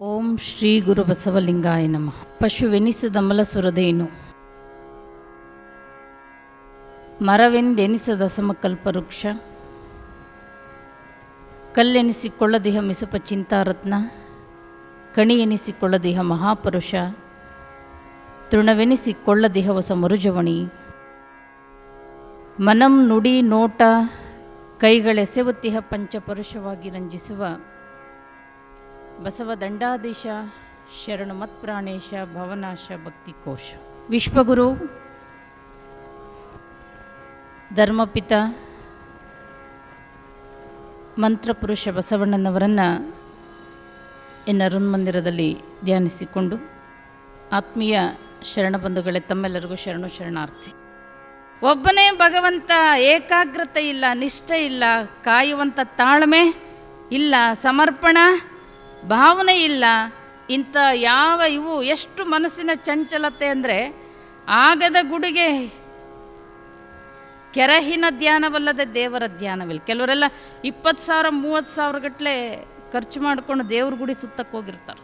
ಓಂ ಶ್ರೀ ಗುರು ಬಸವಲಿಂಗಾಯ ನಮಃ. ಪಶುವೆನಿಸದ ಮಲಸುರದೇನು? ಮರವೆಂದೆನಿಸದ ಸಮಕಲ್ಪ ವೃಕ್ಷ ಕಲ್ಲೆನಿಸಿಕೊಳ್ಳದಿಹ ಮಿಸುಪ ಚಿಂತಾರತ್ನ? ಕಣಿ ಎನಿಸಿಕೊಳ್ಳದಿಹ ಮಹಾಪುರುಷ? ತೃಣವೆನಿಸಿಕೊಳ್ಳದಿಹ ಹೊಸ ಮರುಜವಣಿ? ಮನಂ ನುಡಿ ನೋಟ, ಕೈಗಳೆಸೆವುತ್ತಿಹ ಪಂಚಪರುಷವಾಗಿ ರಂಜಿಸುವ? ಬಸವ ದಂಡಾಧೀಶ, ಶರಣು ಮತ್ಪ್ರಾಣೇಶ ಭವನಾಶ, ಭಕ್ತಿ ಕೋಶ. ವಿಶ್ವಗುರು, ಧರ್ಮಪಿತ ಮಂತ್ರಪುರುಷ ಬಸವಣ್ಣನವರನ್ನು ಎನ್ನ ಮಂದಿರದಲ್ಲಿ ಧ್ಯಾನಿಸಿಕೊಂಡು ಆತ್ಮೀಯ ಶರಣ ಬಂಧುಗಳೇ ತಮ್ಮೆಲ್ಲರಿಗೂ ಶರಣು ಶರಣಾರ್ಥಿ. ಒಬ್ಬನೇ ಭಗವಂತ ಏಕಾಗ್ರತೆ ಇಲ್ಲ, ನಿಷ್ಠೆ ಇಲ್ಲ ಕಾಯುವಂಥ ತಾಳ್ಮೆ ಇಲ್ಲ, ಸಮರ್ಪಣ ಭಾವನೆ ಇಲ್ಲ. ಇಂಥ ಯಾವ ಇವು ಎಷ್ಟು ಮನಸ್ಸಿನ ಚಂಚಲತೆ ಅಂದರೆ ಆಗದ ಗುಡಿಗೆ ಕೆರಹಿನ ಧ್ಯಾನವಲ್ಲದೆ ದೇವರ ಧ್ಯಾನವಿಲ್ಲ. ಕೆಲವರೆಲ್ಲ ಇಪ್ಪತ್ತು ಸಾವಿರ, ಮೂವತ್ತು ಸಾವಿರ ಗಟ್ಟಲೆ ಖರ್ಚು ಮಾಡಿಕೊಂಡು ದೇವ್ರ ಗುಡಿ ಸುತ್ತಕ್ಕೆ ಹೋಗಿರ್ತಾರೆ.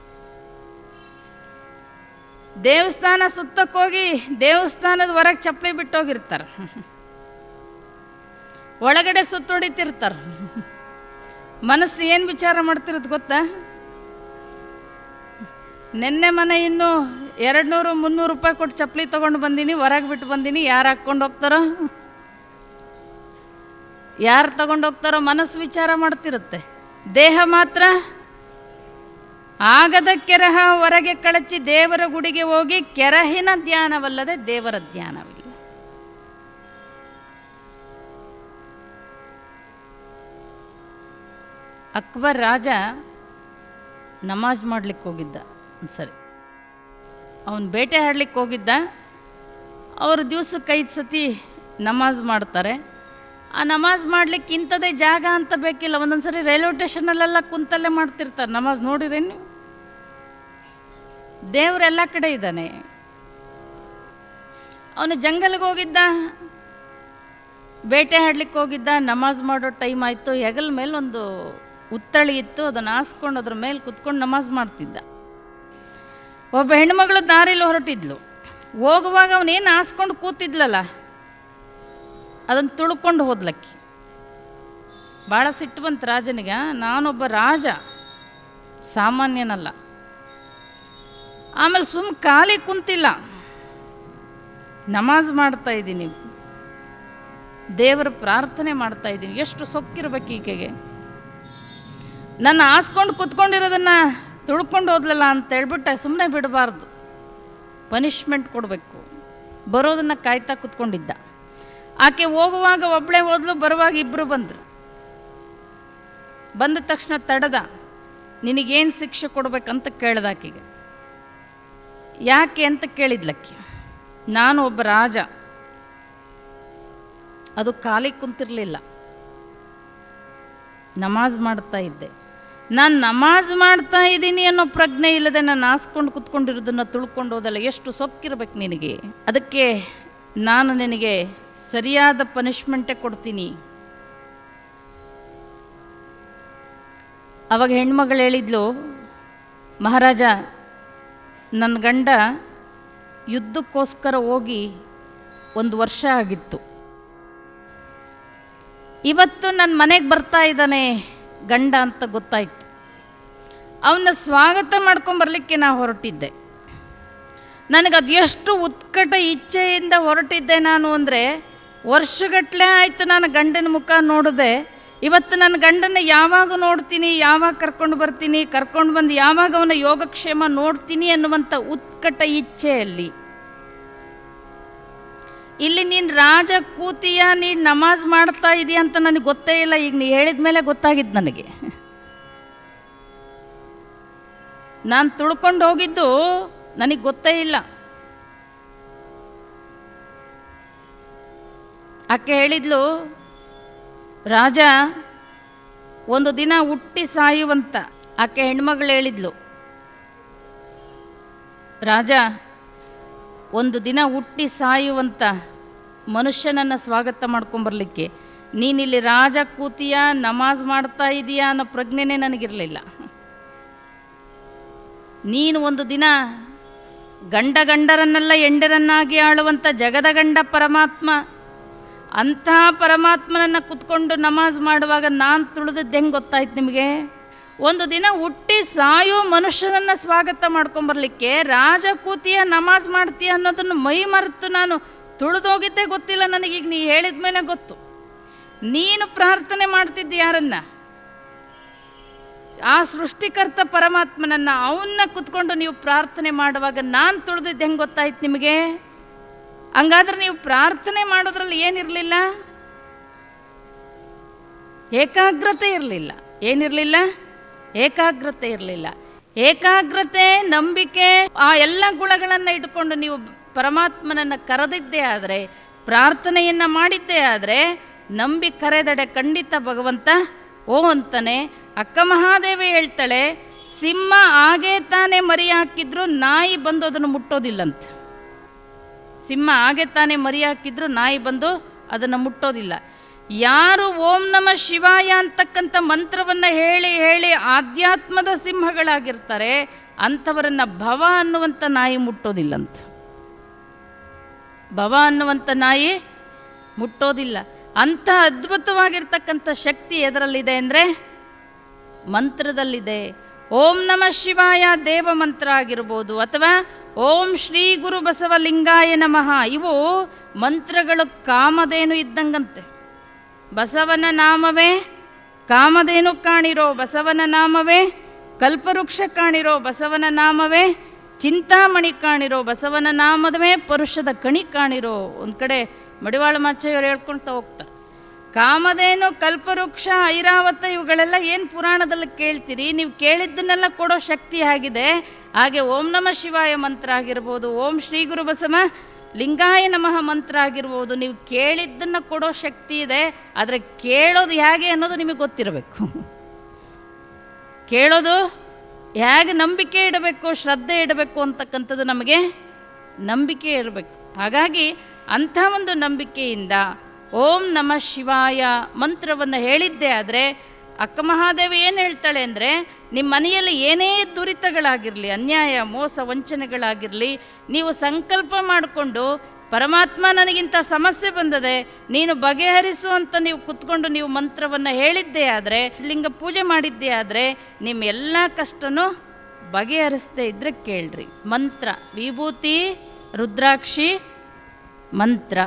ದೇವಸ್ಥಾನ ಸುತ್ತಕ್ಕೆ ಹೋಗಿ ದೇವಸ್ಥಾನದ ಹೊರಗೆ ಚಪ್ಪಲಿ ಬಿಟ್ಟು ಹೋಗಿರ್ತಾರೆ. ಒಳಗಡೆ ಸುತ್ತೊಡಿತಿರ್ತಾರೆ. ಮನಸ್ಸು ಏನು ವಿಚಾರ ಮಾಡ್ತಿರೋದು ಗೊತ್ತಾ? ನಿನ್ನೆ ಮನೆ ಇನ್ನು ಎರಡು ನೂರು ಮುನ್ನೂರು ರೂಪಾಯಿ ಕೊಟ್ಟು ಚಪ್ಪಲಿ ತೊಗೊಂಡು ಬಂದೀನಿ, ಹೊರಗೆ ಬಿಟ್ಟು ಬಂದೀನಿ. ಯಾರು ಹಾಕ್ಕೊಂಡು ಹೋಗ್ತಾರೋ? ಯಾರು ತಗೊಂಡು ಹೋಗ್ತಾರೋ ಮನಸ್ಸು ವಿಚಾರ ಮಾಡ್ತಿರುತ್ತೆ. ದೇಹ ಮಾತ್ರ ಆಗದ ಕೆರಹ ಹೊರಗೆ ಕಳಚಿ ದೇವರ ಗುಡಿಗೆ ಹೋಗಿ ಕೆರಹಿನ ಧ್ಯಾನವಲ್ಲದೆ ದೇವರ ಧ್ಯಾನವಿಲ್ಲ. ಅಕ್ಬರ್ ರಾಜ ನಮಾಜ್ ಮಾಡ್ಲಿಕ್ಕೆ ಹೋಗಿದ್ದ. ಸರಿ. ಅವನು ಬೇಟೆ ಆಡ್ಲಿಕ್ಕೆ ಹೋಗಿದ್ದ. ಅವರು ದಿವ್ಸಕ್ಕೆ ಐದು ಸತಿ ನಮಾಜ್ ಮಾಡ್ತಾರೆ. ಆ ನಮಾಜ್ ಮಾಡ್ಲಿಕ್ಕೆ ಇಂಥದೇ ಜಾಗ ಅಂತ ಬೇಕಿಲ್ಲ. ಒಂದೊಂದು ಸರಿ ರೈಲ್ವೆ ಸ್ಟೇಷನಲ್ಲೆಲ್ಲ ಕುಂತಲ್ಲೇ ಮಾಡ್ತಿರ್ತಾರೆ. ನಮಾಜ್ ನೋಡಿರಿ ನೀವು? ದೇವರೆಲ್ಲ ಕಡೆ ಇದ್ದಾನೆ. ಅವನು ಜಂಗಲ್ಗೆ ಹೋಗಿದ್ದ. ಬೇಟೆ ಆಡ್ಲಿಕ್ಕೆ ಹೋಗಿದ್ದ. ನಮಾಜ್ ಮಾಡೋ ಟೈಮ್ ಆಯಿತು. ಹೆಗಲ ಮೇಲೆ ಒಂದು ಉತ್ತಳಿ ಇತ್ತು. ಅದನ್ನು ಹಾಸ್ಕೊಂಡು ಅದ್ರ ಮೇಲೆ ಕುತ್ಕೊಂಡು ನಮಾಜ್ ಮಾಡ್ತಿದ್ದ. ಒಬ್ಬ ಹೆಣ್ಮಗಳು ದಾರಿಲಿ ಹೊರಟಿದ್ಲು. ಹೋಗುವಾಗ ಅವನೇನು ಹಾಸ್ಕೊಂಡು ಕೂತಿದ್ಲಲ್ಲ ಅದನ್ನು ತುಳ್ಕೊಂಡು ಹೋದ್ಲಕ್ಕಿ. ಭಾಳ ಸಿಟ್ಟು ಬಂತು ರಾಜನಿಗೆ ನಾನೊಬ್ಬ ರಾಜ, ಸಾಮಾನ್ಯನಲ್ಲ. ಆಮೇಲೆ ಸುಮ್ಮ ಖಾಲಿ ಕುಂತಿಲ್ಲ. ನಮಾಜ್ ಮಾಡ್ತಾ ಇದ್ದೀನಿ. ದೇವರ ಪ್ರಾರ್ಥನೆ ಮಾಡ್ತಾ ಇದ್ದೀನಿ. ಎಷ್ಟು ಸೊಕ್ಕಿರ್ಬೇಕು ಈಕೆಗೆ. ನನ್ನ ಹಾಸ್ಕೊಂಡು ಕುತ್ಕೊಂಡಿರೋದನ್ನ ತುಳ್ಕೊಂಡು ಹೋದ್ಲಲ್ಲ ಅಂತ ಹೇಳ್ಬಿಟ್ಟೆ ಸುಮ್ಮನೆ ಬಿಡಬಾರ್ದು. ಪನಿಷ್ಮೆಂಟ್ ಕೊಡಬೇಕು. ಬರೋದನ್ನು ಕಾಯ್ತಾ ಕುತ್ಕೊಂಡಿದ್ದ. ಆಕೆ ಹೋಗುವಾಗ ಒಬ್ಬಳೇ ಹೋದ್ಲು, ಬರುವಾಗ ಇಬ್ಬರು ಬಂದರು. ಬಂದ ತಕ್ಷಣ ತಡೆದ, ನಿನಗೇನು ಶಿಕ್ಷೆ ಕೊಡಬೇಕಂತ ಕೇಳ್ದ ಆಕೆಗೆ. ಯಾಕೆ ಅಂತ ಕೇಳಿದ್ಲಕ್ಕೆ ನಾನು ಒಬ್ಬ ರಾಜ. ಅದು ಖಾಲಿ ಕುಂತಿರಲಿಲ್ಲ. ನಮಾಜ್ ಮಾಡ್ತಾ ಇದ್ದೆ. ನಾನು ನಮಾಜ್ ಮಾಡ್ತಾ ಇದ್ದೀನಿ ಅನ್ನೋ ಪ್ರಜ್ಞೆ ಇಲ್ಲದೆ ನಾನು ಹಾಸ್ಕೊಂಡು ಕುತ್ಕೊಂಡಿರೋದನ್ನು ತುಳ್ಕೊಂಡು ಹೋದಲ್ಲ, ಎಷ್ಟು ಸೊಕ್ಕಿರ್ಬೇಕು ನಿನಗೆ? ಅದಕ್ಕೆ ನಾನು ನಿನಗೆ ಸರಿಯಾದ ಪನಿಷ್ಮೆಂಟೇ ಕೊಡ್ತೀನಿ. ಅವಾಗ ಹೆಣ್ಮಗಳು ಹೇಳಿದ್ಲು, ಮಹಾರಾಜ ನನ್ನ ಗಂಡ ಯುದ್ಧಕ್ಕೋಸ್ಕರ ಹೋಗಿ ಒಂದು ವರ್ಷ ಆಗಿತ್ತು. ಇವತ್ತು ನನ್ನ ಮನೆಗೆ ಬರ್ತಾ ಇದ್ದಾನೆ. ಗಂಡ ಅಂತ ಗೊತ್ತಾಯ್ತು. ಅವನ್ನ ಸ್ವಾಗತ ಮಾಡ್ಕೊಂಬರ್ಲಿಕ್ಕೆ ನಾ ಹೊರಟಿದ್ದೆ. ನನಗೆ ಎಷ್ಟು ಉತ್ಕಟ ಇಚ್ಛೆಯಿಂದ ಹೊರಟಿದ್ದೆ ನಾನು ಅಂದರೆ ವರ್ಷಗಟ್ಟಲೆ ಆಯಿತು ನಾನು ಗಂಡನ ಮುಖ ನೋಡಿದೆ, ಇವತ್ತು ನನ್ನ ಗಂಡನ ಯಾವಾಗ ನೋಡ್ತೀನಿ, ಯಾವಾಗ ಕರ್ಕೊಂಡು ಬರ್ತೀನಿ, ಕರ್ಕೊಂಡು ಬಂದು ಯಾವಾಗ ಅವನ ಯೋಗಕ್ಷೇಮ ನೋಡ್ತೀನಿ ಅನ್ನುವಂಥ ಉತ್ಕಟ ಇಚ್ಛೆಯಲ್ಲಿ. ಇಲ್ಲಿ ನೀನು ರಾಜ ಕೂತಿಯ, ನೀನು ನಮಾಜ್ ಮಾಡ್ತಾ ಇದೀಯ ಅಂತ ನನಗೆ ಗೊತ್ತೇ ಇಲ್ಲ. ಈಗ ನೀ ಹೇಳಿದ ಮೇಲೆ ಗೊತ್ತಾಗಿದ್ದು ನನಗೆ. ನಾನು ತುಳ್ಕೊಂಡು ಹೋಗಿದ್ದು ನನಗೆ ಗೊತ್ತೇ ಇಲ್ಲ. ಆಕೆ ಹೇಳಿದ್ಲು, ರಾಜ, ಒಂದು ದಿನ ಹುಟ್ಟಿ ಸಾಯುವಂತ, ಆಕೆ ಹೆಣ್ಮಗಳು ಹೇಳಿದ್ಲು. ರಾಜ ಒಂದು ದಿನ ಹುಟ್ಟಿ ಸಾಯುವಂಥ ಮನುಷ್ಯನನ್ನು ಸ್ವಾಗತ ಮಾಡ್ಕೊಂಬರ್ಲಿಕ್ಕೆ, ನೀನಿಲ್ಲಿ ರಾಜ ಕೂತಿಯ, ನಮಾಜ್ ಮಾಡ್ತಾ ಇದೀಯಾ ಅನ್ನೋ ಪ್ರಜ್ಞೆನೇ ನನಗಿರಲಿಲ್ಲ. ನೀನು ಒಂದು ದಿನ ಗಂಡ ಗಂಡರನ್ನೆಲ್ಲ ಎಂಡರನ್ನಾಗಿ ಆಳುವಂಥ ಜಗದ ಗಂಡ ಪರಮಾತ್ಮ ಅಂತಹ ಪರಮಾತ್ಮನನ್ನು ಕುತ್ಕೊಂಡು ನಮಾಜ್ ಮಾಡುವಾಗ ನಾನು ತುಳಿದಿದ್ದು ಹೆಂಗೆ ಗೊತ್ತಾಯ್ತು ನಿಮಗೆ? ಒಂದು ದಿನ ಹುಟ್ಟಿ ಸಾಯೋ ಮನುಷ್ಯನನ್ನು ಸ್ವಾಗತ ಮಾಡ್ಕೊಂಬರ್ಲಿಕ್ಕೆ ರಾಜಕೂತಿಯ ನಮಾಜ್ ಮಾಡ್ತೀಯ ಅನ್ನೋದನ್ನು ಮೈ ಮರೆತು ನಾನು ತುಳಿದೋಗಿದ್ದೇ ಗೊತ್ತಿಲ್ಲ ನನಗೀಗ, ನೀ ಹೇಳಿದ ಮೇಲೆ ಗೊತ್ತು. ನೀನು ಪ್ರಾರ್ಥನೆ ಮಾಡ್ತಿದ್ದಿ ಯಾರನ್ನ? ಆ ಸೃಷ್ಟಿಕರ್ತ ಪರಮಾತ್ಮನನ್ನ ಅವನ್ನ ಕುತ್ಕೊಂಡು ನೀವು ಪ್ರಾರ್ಥನೆ ಮಾಡುವಾಗ ನಾನು ತುಳಿದಿದ್ದು ಹೆಂಗೆ ಗೊತ್ತಾಯ್ತು ನಿಮಗೆ? ಹಂಗಾದ್ರೆ ನೀವು ಪ್ರಾರ್ಥನೆ ಮಾಡೋದ್ರಲ್ಲಿ ಏನಿರಲಿಲ್ಲ? ಏಕಾಗ್ರತೆ ಇರಲಿಲ್ಲ. ಏನಿರಲಿಲ್ಲ? ಏಕಾಗ್ರತೆ ಇರಲಿಲ್ಲ. ಏಕಾಗ್ರತೆ, ನಂಬಿಕೆ, ಆ ಎಲ್ಲ ಗುಣಗಳನ್ನು ಇಟ್ಕೊಂಡು ನೀವು ಪರಮಾತ್ಮನನ್ನು ಕರೆದಿದ್ದೇ ಆದರೆ, ಪ್ರಾರ್ಥನೆಯನ್ನು ಮಾಡಿದ್ದೇ ಆದರೆ, ನಂಬಿ ಕರೆದಡೆ ಖಂಡಿತ ಭಗವಂತ, ಓ ಅಂತಾನೆ, ಅಕ್ಕ ಮಹಾದೇವಿ ಹೇಳ್ತಾಳೆ, ಸಿಂಹ ಹಾಗೇ ತಾನೇ ಮರಿ ಹಾಕಿದ್ರು ನಾಯಿ ಬಂದು ಅದನ್ನು ಮುಟ್ಟೋದಿಲ್ಲಂತೆ. ಸಿಂಹ ಹಾಗೆ ತಾನೇ ಮರಿ ಹಾಕಿದ್ರು ನಾಯಿ ಬಂದು ಅದನ್ನು ಮುಟ್ಟೋದಿಲ್ಲ. ಯಾರು ಓಂ ನಮ ಶಿವಾಯ ಅಂತಕ್ಕಂಥ ಮಂತ್ರವನ್ನು ಹೇಳಿ ಹೇಳಿ ಆಧ್ಯಾತ್ಮದ ಸಿಂಹಗಳಾಗಿರ್ತಾರೆ, ಅಂಥವರನ್ನ ಭವ ಅನ್ನುವಂಥ ನಾಯಿ ಮುಟ್ಟೋದಿಲ್ಲಂತ. ಭವ ಅನ್ನುವಂಥ ನಾಯಿ ಮುಟ್ಟೋದಿಲ್ಲ. ಅಂಥ ಅದ್ಭುತವಾಗಿರ್ತಕ್ಕಂಥ ಶಕ್ತಿ ಎದರಲ್ಲಿದೆ ಅಂದರೆ ಮಂತ್ರದಲ್ಲಿದೆ. ಓಂ ನಮ ಶಿವಾಯ ದೇವ ಮಂತ್ರ ಆಗಿರ್ಬೋದು ಅಥವಾ ಓಂ ಶ್ರೀ ಗುರು ಬಸವ ಲಿಂಗಾಯ ನಮಃ, ಇವು ಮಂತ್ರಗಳು ಕಾಮದೇನು ಇದ್ದಂಗಂತೆ. ಬಸವನ ನಾಮವೇ, ಕಾಮಧೇನು ಕಾಣಿರೋ ಬಸವನ ನಾಮವೇ, ಕಲ್ಪವೃಕ್ಷ ಕಾಣಿರೋ ಬಸವನ ನಾಮವೇ, ಚಿಂತಾಮಣಿ ಕಾಣಿರೋ ಬಸವನ ನಾಮದವೇ ಪರುಷದ ಕಣಿ ಕಾಣಿರೋ ಒಂದು ಕಡೆ ಮಡಿವಾಳ ಮಾಚೆಯವರು ಹೇಳ್ಕೊಳ್ತಾ ಹೋಗ್ತಾರೆ. ಕಾಮಧೇನು, ಕಲ್ಪವೃಕ್ಷ, ಐರಾವತ ಇವುಗಳೆಲ್ಲ ಏನು ಪುರಾಣದಲ್ಲಿ ಕೇಳ್ತೀರಿ? ನೀವು ಕೇಳಿದ್ದನ್ನೆಲ್ಲ ಕೊಡೋ ಶಕ್ತಿ ಆಗಿದೆ ಹಾಗೆ ಓಂ ನಮ ಶಿವಾಯ ಮಂತ್ರ ಆಗಿರ್ಬೋದು, ಓಂ ಶ್ರೀ ಗುರು ಬಸವ ಲಿಂಗಾಯ ನಮಃ ಮಂತ್ರ ಆಗಿರ್ಬೋದು, ನೀವು ಕೇಳಿದ್ದನ್ನು ಕೊಡೋ ಶಕ್ತಿ ಇದೆ, ಆದರೆ ಕೇಳೋದು ಹೇಗೆ ಅನ್ನೋದು ನಿಮಗೆ ಗೊತ್ತಿರಬೇಕು. ಕೇಳೋದು ಹೇಗೆ ನಂಬಿಕೆ ಇಡಬೇಕು, ಶ್ರದ್ಧೆ ಇಡಬೇಕು ಅಂತಕ್ಕಂಥದ್ದು ನಮಗೆ ನಂಬಿಕೆ ಇರಬೇಕು. ಹಾಗಾಗಿ ಅಂಥ ಒಂದು ನಂಬಿಕೆಯಿಂದ ಓಂ ನಮಃ ಶಿವಾಯ ಮಂತ್ರವನ್ನು ಹೇಳಿದ್ದೆ ಆದರೆ ಅಕ್ಕ ಮಹಾದೇವಿ ಏನು ಹೇಳ್ತಾಳೆ ಅಂದರೆ ನಿಮ್ಮ ಮನೆಯಲ್ಲಿ ಏನೇ ದುರಿತಗಳಾಗಿರಲಿ, ಅನ್ಯಾಯ, ಮೋಸ, ವಂಚನೆಗಳಾಗಿರಲಿ, ನೀವು ಸಂಕಲ್ಪ ಮಾಡಿಕೊಂಡು ಪರಮಾತ್ಮ ನನಗಿಂತ ಸಮಸ್ಯೆ ಬಂದದೆ, ನೀನು ಬಗೆಹರಿಸು ಅಂತ ನೀವು ಕುತ್ಕೊಂಡು ನೀವು ಮಂತ್ರವನ್ನು ಹೇಳಿದ್ದೇ ಆದರೆ, ಲಿಂಗ ಪೂಜೆ ಮಾಡಿದ್ದೇ ಆದರೆ ನಿಮ್ಮ ಎಲ್ಲ ಕಷ್ಟನೂ ಬಗೆಹರಿಸದೇ ಇದ್ದರೆ ಕೇಳ್ರಿ. ಮಂತ್ರ, ವಿಭೂತಿ, ರುದ್ರಾಕ್ಷಿ, ಮಂತ್ರ.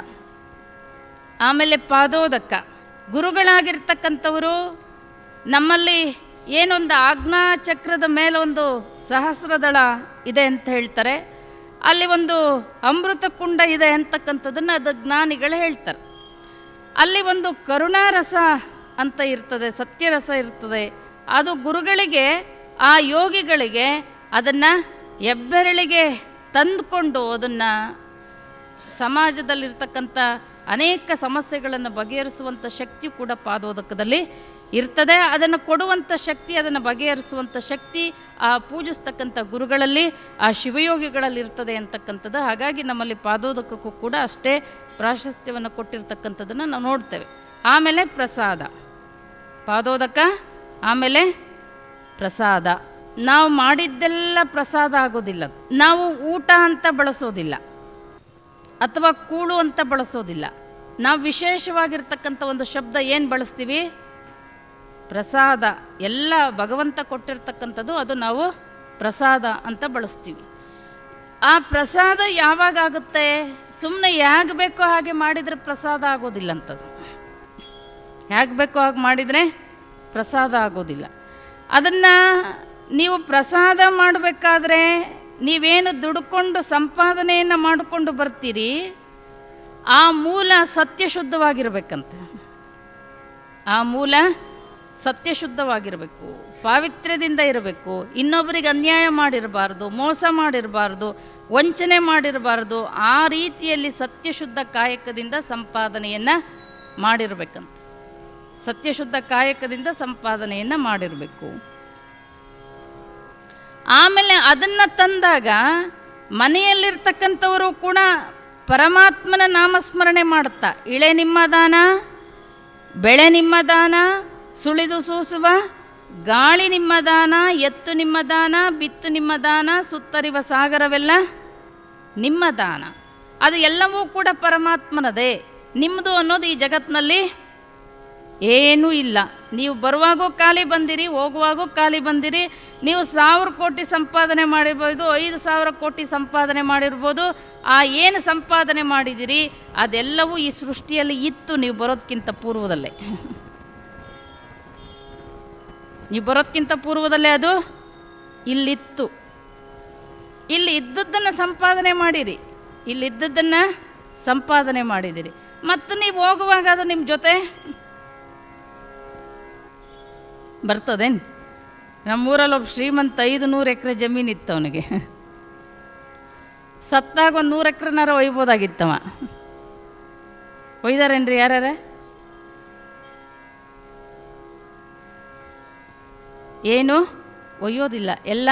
ಆಮೇಲೆ ಪಾದೋದಕ. ಗುರುಗಳಾಗಿರ್ತಕ್ಕಂಥವರು ನಮ್ಮಲ್ಲಿ ಏನೊಂದು ಆಜ್ಞಾ ಚಕ್ರದ ಮೇಲೆ ಒಂದು ಸಹಸ್ರದಳ ಇದೆ ಅಂತ ಹೇಳ್ತಾರೆ. ಅಲ್ಲಿ ಒಂದು ಅಮೃತ ಕುಂಡ ಇದೆ ಅಂತಕ್ಕಂಥದ್ದನ್ನು ಅದು ಜ್ಞಾನಿಗಳು ಹೇಳ್ತಾರೆ. ಅಲ್ಲಿ ಒಂದು ಕರುಣಾರಸ ಅಂತ ಇರ್ತದೆ, ಸತ್ಯರಸ ಇರ್ತದೆ. ಅದು ಗುರುಗಳಿಗೆ, ಆ ಯೋಗಿಗಳಿಗೆ ಅದನ್ನು ಹೆಬ್ಬೆರಳಿಗೆ ತಂದುಕೊಂಡು ಅದನ್ನು ಸಮಾಜದಲ್ಲಿರ್ತಕ್ಕಂಥ ಅನೇಕ ಸಮಸ್ಯೆಗಳನ್ನು ಬಗೆಹರಿಸುವಂಥ ಶಕ್ತಿ ಕೂಡ ಪಾದೋದಕದಲ್ಲಿ ಇರ್ತದೆ. ಅದನ್ನು ಕೊಡುವಂಥ ಶಕ್ತಿ, ಅದನ್ನು ಬಗೆಹರಿಸುವಂಥ ಶಕ್ತಿ ಆ ಪೂಜಿಸ್ತಕ್ಕಂಥ ಗುರುಗಳಲ್ಲಿ, ಆ ಶಿವಯೋಗಿಗಳಲ್ಲಿ ಇರ್ತದೆ ಅಂತಕ್ಕಂಥದ್ದು. ಹಾಗಾಗಿ ನಮ್ಮಲ್ಲಿ ಪಾದೋದಕಕ್ಕೂ ಕೂಡ ಅಷ್ಟೇ ಪ್ರಾಶಸ್ತ್ಯವನ್ನು ಕೊಟ್ಟಿರ್ತಕ್ಕಂಥದ್ದನ್ನು ನಾವು ನೋಡ್ತೇವೆ. ಆಮೇಲೆ ಪ್ರಸಾದ. ಪಾದೋದಕ, ಆಮೇಲೆ ಪ್ರಸಾದ. ನಾವು ಮಾಡಿದ್ದೆಲ್ಲ ಪ್ರಸಾದ ಆಗೋದಿಲ್ಲ ನಾವು ಊಟ ಅಂತ ಬಳಸೋದಿಲ್ಲ. ಅಥವಾ ಕೂಳು ಅಂತ ಬಳಸೋದಿಲ್ಲ. ನಾವು ವಿಶೇಷವಾಗಿರ್ತಕ್ಕಂಥ ಒಂದು ಶಬ್ದ ಏನು ಬಳಸ್ತೀವಿ? ಪ್ರಸಾದ. ಎಲ್ಲ ಭಗವಂತ ಕೊಟ್ಟಿರ್ತಕ್ಕಂಥದ್ದು ಅದು ನಾವು ಪ್ರಸಾದ ಅಂತ ಬಳಸ್ತೀವಿ. ಆ ಪ್ರಸಾದ ಯಾವಾಗ ಆಗುತ್ತೆ? ಸುಮ್ಮನೆ ಹೇಗೆ ಬೇಕೋ ಹಾಗೆ ಮಾಡಿದರೆ ಪ್ರಸಾದ ಆಗೋದಿಲ್ಲ ಅಂತದು. ಹೇಗೆ ಬೇಕೋ ಹಾಗೆ ಮಾಡಿದರೆ ಪ್ರಸಾದ ಆಗೋದಿಲ್ಲ. ಅದನ್ನು ನೀವು ಪ್ರಸಾದ ಮಾಡಬೇಕಾದ್ರೆ ನೀವೇನು ದುಡ್ಕೊಂಡು ಸಂಪಾದನೆಯನ್ನು ಮಾಡಿಕೊಂಡು ಬರ್ತೀರಿ? ಆ ಮೂಲ ಸತ್ಯಶುದ್ಧವಾಗಿರಬೇಕಂತೆ. ಆ ಮೂಲ ಸತ್ಯಶುದ್ಧವಾಗಿರಬೇಕು. ಪಾವಿತ್ರ್ಯದಿಂದ ಇರಬೇಕು. ಇನ್ನೊಬ್ಬರಿಗೆ ಅನ್ಯಾಯ ಮಾಡಿರಬಾರ್ದು, ಮೋಸ ಮಾಡಿರಬಾರ್ದು, ವಂಚನೆ ಮಾಡಿರಬಾರ್ದು, ಆ ರೀತಿಯಲ್ಲಿ ಸತ್ಯಶುದ್ಧ ಕಾಯಕದಿಂದ ಸಂಪಾದನೆಯನ್ನು ಮಾಡಿರಬೇಕಂತ. ಸತ್ಯಶುದ್ಧ ಕಾಯಕದಿಂದ ಸಂಪಾದನೆಯನ್ನು ಮಾಡಿರಬೇಕು. ಆಮೇಲೆ ಅದನ್ನು ತಂದಾಗ ಮನೆಯಲ್ಲಿರ್ತಕ್ಕಂಥವರು ಕೂಡ ಪರಮಾತ್ಮನ ನಾಮಸ್ಮರಣೆ ಮಾಡುತ್ತಾ, ಇಳೆ ನಿಮ್ಮ ದಾನ, ಬೆಳೆ ನಿಮ್ಮ ದಾನ, ಸುಳಿದು ಸೂಸುವ, ಗಾಳಿ ನಿಮ್ಮ ದಾನ, ಎತ್ತು ನಿಮ್ಮ ದಾನ, ಬಿತ್ತು ನಿಮ್ಮ ದಾನ, ಸುತ್ತರಿವ ಸಾಗರವೆಲ್ಲ ನಿಮ್ಮ ದಾನ. ಅದು ಎಲ್ಲವೂ ಕೂಡ ಪರಮಾತ್ಮನದೇ. ನಿಮ್ಮದು ಅನ್ನೋದು ಈ ಜಗತ್ತಿನಲ್ಲಿ ಏನೂ ಇಲ್ಲ. ನೀವು ಬರುವಾಗೂ ಖಾಲಿ ಬಂದಿರಿ, ಹೋಗುವಾಗೂ ಖಾಲಿ ಬಂದಿರಿ, ನೀವು ಸಾವಿರ ಕೋಟಿ ಸಂಪಾದನೆ ಮಾಡಿರ್ಬೋದು, ಐದು ಸಾವಿರ ಕೋಟಿ ಸಂಪಾದನೆ ಮಾಡಿರ್ಬೋದು, ಆ ಏನು ಸಂಪಾದನೆ ಮಾಡಿದಿರಿ, ಅದೆಲ್ಲವೂ ಈ ಸೃಷ್ಟಿಯಲ್ಲಿ ಇತ್ತು, ನೀವು ಬರೋದಕ್ಕಿಂತ ಪೂರ್ವದಲ್ಲೇ. ನೀವು ಬರೋದಕ್ಕಿಂತ ಪೂರ್ವದಲ್ಲೇ ಅದು ಇಲ್ಲಿತ್ತು. ಇಲ್ಲಿ ಇದ್ದದ್ದನ್ನು ಸಂಪಾದನೆ ಮಾಡಿರಿ, ಇಲ್ಲಿದ್ದದ್ದನ್ನು ಸಂಪಾದನೆ ಮಾಡಿದಿರಿ. ಮತ್ತು ನೀವು ಹೋಗುವಾಗ ಅದು ನಿಮ್ಮ ಜೊತೆ? ಬರ್ತದೇನು? ನಮ್ಮೂರಲ್ಲಿ ಒಬ್ಬ ಶ್ರೀಮಂತ ಐದು ನೂರು ಎಕರೆ ಜಮೀನು ಇತ್ತು ಅವನಿಗೆ. ಸತ್ತಾಗ ಒಂದು ನೂರು ಎಕರೆನಾರ ಒಯ್ಬೋದಾಗಿತ್ತವ ಒಯ್ದಾರೇನ್ರಿ ಯಾರ್ಯಾರ? ಏನು? ಒಯ್ಯೋದಿಲ್ಲ. ಎಲ್ಲ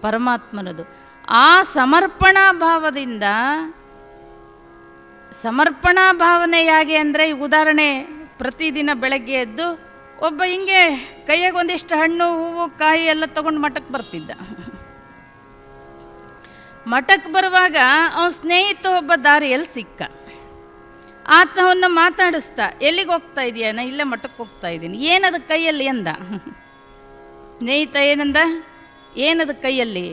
ಪರಮಾತ್ಮನದು. ಆ ಸಮರ್ಪಣಾ ಭಾವದಿಂದ ಸಮರ್ಪಣಾ ಭಾವನೆ ಹೇಗೆ ಅಂದರೆ ಈಗ ಉದಾಹರಣೆ ಪ್ರತಿದಿನ ಬೆಳಗ್ಗೆ ಎದ್ದು ಒಬ್ಬ ಹಿಂಗೆ ಕೈಯಾಗ ಒಂದಿಷ್ಟು ಹಣ್ಣು, ಹೂವು, ಕಾಯಿ ಎಲ್ಲ ತಗೊಂಡು ಮಠಕ್ಕೆ ಬರ್ತಿದ್ದ. ಮಠಕ್ಕೆ ಬರುವಾಗ ಅವನ ಸ್ನೇಹಿತ ಒಬ್ಬ ದಾರಿಯಲ್ಲಿ ಸಿಕ್ಕ. ಆತ ಅವನ್ನ ಮಾತಾಡಿಸ್ತಾ, ಎಲ್ಲಿಗೆ ಹೋಗ್ತಾ ಇದೆಯಾ? ಇಲ್ಲೇ ಮಠಕ್ಕೆ ಹೋಗ್ತಾ ಇದ್ದೀನಿ ಏನದು ಕೈಯಲ್ಲಿ? ಎಂದ ಸ್ನೇಹಿತ, ಏನಂದ? ಏನದು ಕೈಯಲ್ಲಿ?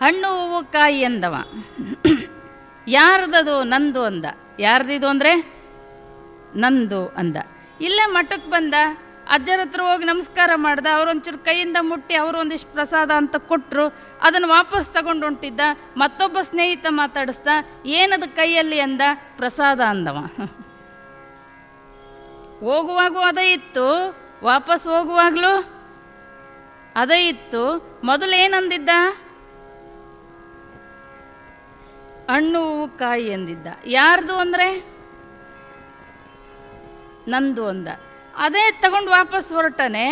ಹಣ್ಣು, ಹೂವು, ಕಾಯಿ ಎಂದವ ಯಾರ್ದದು? ನಂದು, ಅಂದ. ಯಾರ್ದಿದು? ಅಂದರೆ, ನಂದು, ಅಂದ. ಇಲ್ಲೇ ಮಠಕ್ಕೆ ಬಂದ? ಅಜ್ಜರ ಹತ್ರ ಹೋಗಿ ನಮಸ್ಕಾರ ಮಾಡ್ದೆ, ಅವರೊಂಚೂರು ಕೈಯಿಂದ ಮುಟ್ಟಿ ಅವರು ಒಂದಿಷ್ಟು ಪ್ರಸಾದ ಅಂತ ಕೊಟ್ಟರು ಅದನ್ನು ವಾಪಸ್ ತಗೊಂಡು ಹೊಂಟಿದ್ದ, ಮತ್ತೊಬ್ಬ ಸ್ನೇಹಿತ ಮಾತಾಡಿಸ್ದ, ಏನದು ಕೈಯಲ್ಲಿ ಅಂದ, ಪ್ರಸಾದ ಅಂದವ. ಹೋಗುವಾಗೂ ಅದೇ ಇತ್ತು, ವಾಪಸ್ ಹೋಗುವಾಗಲೂ ಅದೇ ಇತ್ತು, ಮೊದಲು ಏನಂದಿದ್ದ ಹಣ್ಣು, ಹೂವು, ಕಾಯಿ ಅಂದಿದ್ದ. ಯಾರ್ದು ಅಂದರೆ? ನಂದು ಅಂದ. ಅದೇ ತಗೊಂಡು ವಾಪಸ್ ಹೊರಟನೆ,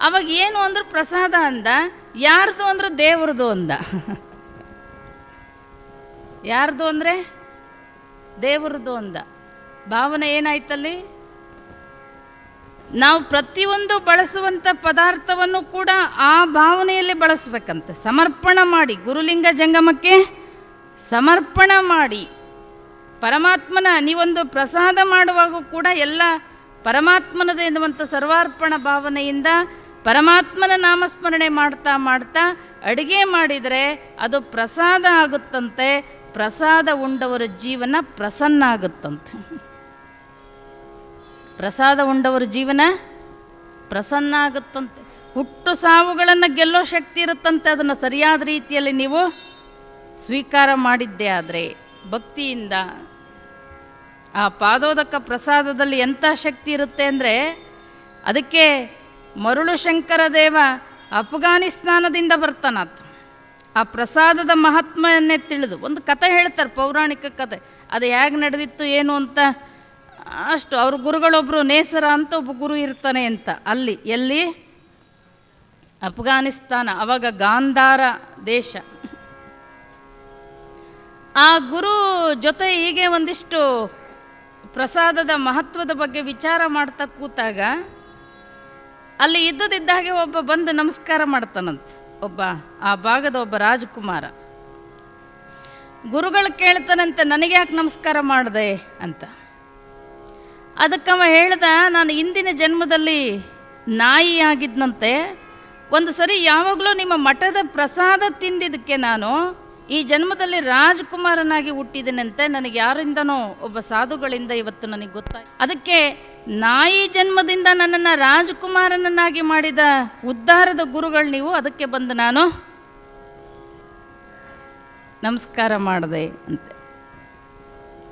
ಅವಾಗ ಏನು ಅಂದ್ರೆ ಪ್ರಸಾದ ಅಂದ, ಯಾರ್ದು ಅಂದ್ರೆ ದೇವ್ರದು ಅಂದ. ಯಾರ್ದು ಅಂದರೆ ದೇವ್ರದು ಅಂದ. ಭಾವನೆ ಏನಾಯ್ತಲ್ಲಿ? ನಾವು ಪ್ರತಿಯೊಂದು ಬಳಸುವಂಥ ಪದಾರ್ಥವನ್ನು ಕೂಡ ಆ ಭಾವನೆಯಲ್ಲಿ ಬಳಸಬೇಕಂತೆ. ಸಮರ್ಪಣ ಮಾಡಿ, ಗುರುಲಿಂಗ ಜಂಗಮಕ್ಕೆ ಸಮರ್ಪಣ ಮಾಡಿ. ಪರಮಾತ್ಮನ ನೀವೊಂದು ಪ್ರಸಾದ ಮಾಡುವಾಗ ಕೂಡ ಎಲ್ಲ ಪರಮಾತ್ಮನದೇ ಎನ್ನುವಂಥ ಸರ್ವಾರ್ಪಣ ಭಾವನೆಯಿಂದ ಪರಮಾತ್ಮನ ನಾಮಸ್ಮರಣೆ ಮಾಡ್ತಾ ಮಾಡ್ತಾ ಅಡುಗೆ ಮಾಡಿದರೆ ಅದು ಪ್ರಸಾದ ಆಗುತ್ತಂತೆ, ಪ್ರಸಾದ ಉಂಡವರ ಜೀವನ ಪ್ರಸನ್ನ ಆಗುತ್ತಂತೆ. ಪ್ರಸಾದ ಉಂಡವರ ಜೀವನ ಪ್ರಸನ್ನ ಆಗುತ್ತಂತೆ. ಹುಟ್ಟು ಸಾವುಗಳನ್ನು ಗೆಲ್ಲೋ ಶಕ್ತಿ ಇರುತ್ತಂತೆ, ಅದನ್ನು ಸರಿಯಾದ ರೀತಿಯಲ್ಲಿ ನೀವು ಸ್ವೀಕಾರ ಮಾಡಿದ್ದೇ ಆದರೆ ಭಕ್ತಿಯಿಂದ ಆ ಪಾದೋದಕ ಪ್ರಸಾದದಲ್ಲಿ ಎಂಥ ಶಕ್ತಿ ಇರುತ್ತೆ ಅಂದರೆ ಅದಕ್ಕೆ ಮರುಳು ಶಂಕರ ದೇವ ಅಫ್ಘಾನಿಸ್ತಾನದಿಂದ ಬರ್ತಾನಾತ. ಆ ಪ್ರಸಾದದ ಮಹಾತ್ಮನ್ನೇ ತಿಳಿದು ಒಂದು ಕತೆ ಹೇಳ್ತಾರೆ, ಪೌರಾಣಿಕ ಕತೆ. ಅದು ಹೇಗೆ ನಡೆದಿತ್ತು, ಏನು ಅಂತ? ಅಷ್ಟು ಅವ್ರ ಗುರುಗಳೊಬ್ಬರು ನೇಸರ ಅಂತ ಒಬ್ಬ ಗುರು ಇರ್ತಾನೆ ಅಂತ. ಅಲ್ಲಿ, ಎಲ್ಲಿ? ಅಫ್ಘಾನಿಸ್ತಾನ ಅವಾಗ ಗಾಂಧಾರ ದೇಶ. ಆ ಗುರು ಜೊತೆ ಹೀಗೆ ಒಂದಿಷ್ಟು ಪ್ರಸಾದದ ಮಹತ್ವದ ಬಗ್ಗೆ ವಿಚಾರ ಮಾಡ್ತಾ ಕೂತಾಗ, ಅಲ್ಲಿ ಇದ್ದದಿದ್ದ ಹಾಗೆ ಒಬ್ಬ ಬಂದು ನಮಸ್ಕಾರ ಮಾಡ್ತಾನಂತೆ. ಒಬ್ಬ, ಆ ಭಾಗದ ಒಬ್ಬ ರಾಜಕುಮಾರ. ಗುರುಗಳು ಕೇಳ್ತಾನಂತೆ, ನನಗೆ ಯಾಕೆ ನಮಸ್ಕಾರ ಮಾಡಿದೆ? ಅಂತ. ಅದಕ್ಕವ ಹೇಳ್ದ, ನಾನು ಇಂದಿನ ಜನ್ಮದಲ್ಲಿ ನಾಯಿ ಆಗಿದ್ದಂತೆ ಒಂದು ಸರಿ ಯಾವಾಗಲೂ ನಿಮ್ಮ ಮಠದ ಪ್ರಸಾದ ತಿಂದಿದ್ದಕ್ಕೆ ನಾನು ಈ ಜನ್ಮದಲ್ಲಿ ರಾಜಕುಮಾರನಾಗಿ ಹುಟ್ಟಿದನಂತೆ ನನಗೆ ಯಾರಿಂದನೋ ಒಬ್ಬ ಸಾಧುಗಳಿಂದ ಇವತ್ತು ನನಗೆ ಗೊತ್ತಾಯ್ತು ಅದಕ್ಕೆ ನಾಯಿ ಜನ್ಮದಿಂದ ನನ್ನನ್ನು ರಾಜಕುಮಾರನನ್ನಾಗಿ ಮಾಡಿದ ಉದ್ಧಾರದ ಗುರುಗಳು ನೀವು. ಅದಕ್ಕೆ ಬಂದು ನಾನು ನಮಸ್ಕಾರ ಮಾಡಿದೆ ಅಂತೆ.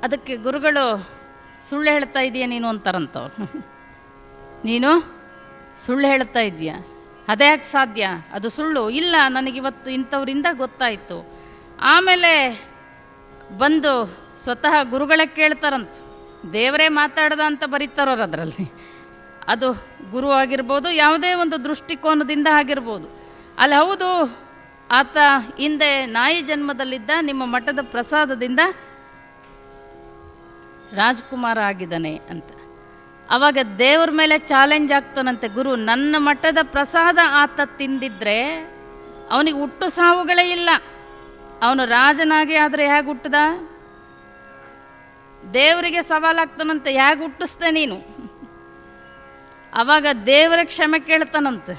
ಅದಕ್ಕೆ ಗುರುಗಳು ಸುಳ್ಳು ಹೇಳ್ತಾ ಇದೀಯ ನೀನು ಅಂತಾರಂತವ್ರು. ನೀನು ಸುಳ್ಳು ಹೇಳ್ತಾ ಇದೀಯ. ಅದ್ಯಾಕೆ ಸಾಧ್ಯ? ಅದು ಸುಳ್ಳು. ಇಲ್ಲ, ನನಗಿವತ್ತು ಇಂಥವರಿಂದ ಗೊತ್ತಾಯಿತು. ಆಮೇಲೆ ಬಂದು ಸ್ವತಃ ಗುರುಗಳೇ ಕೇಳ್ತಾರಂತ. ದೇವರೇ ಮಾತಾಡ್ದ ಅಂತ ಬರೀತಾರವ್ರು ಅದರಲ್ಲಿ. ಅದು ಗುರು ಆಗಿರ್ಬೋದು, ಯಾವುದೇ ಒಂದು ದೃಷ್ಟಿಕೋನದಿಂದ ಆಗಿರ್ಬೋದು. ಅಲ್ಲಿ ಹೌದು, ಆತ ಹಿಂದೆ ನಾಯಿ ಜನ್ಮದಲ್ಲಿದ್ದ, ನಿಮ್ಮ ಮಠದ ಪ್ರಸಾದದಿಂದ ರಾಜ್ಕುಮಾರ ಆಗಿದ್ದಾನೆ ಅಂತ. ಅವಾಗ ದೇವ್ರ ಮೇಲೆ ಚಾಲೆಂಜ್ ಆಗ್ತಾನಂತೆ ಗುರು. ನನ್ನ ಮಠದ ಪ್ರಸಾದ ಆತ ತಿಂದಿದ್ರೆ, ಅವನಿಗೆ ಹುಟ್ಟು ಸಾವುಗಳೇ ಇಲ್ಲ. ಅವನು ರಾಜನಾಗಿ ಆದರೆ ಹೇಗೆ ಹುಟ್ಟದ? ದೇವರಿಗೆ ಸವಾಲಾಗ್ತಾನಂತೆ, ಹೇಗೆ ಹುಟ್ಟಿಸ್ದೆ ನೀನು? ಅವಾಗ ದೇವರ ಕ್ಷಮೆ ಕೇಳ್ತಾನಂತೆ.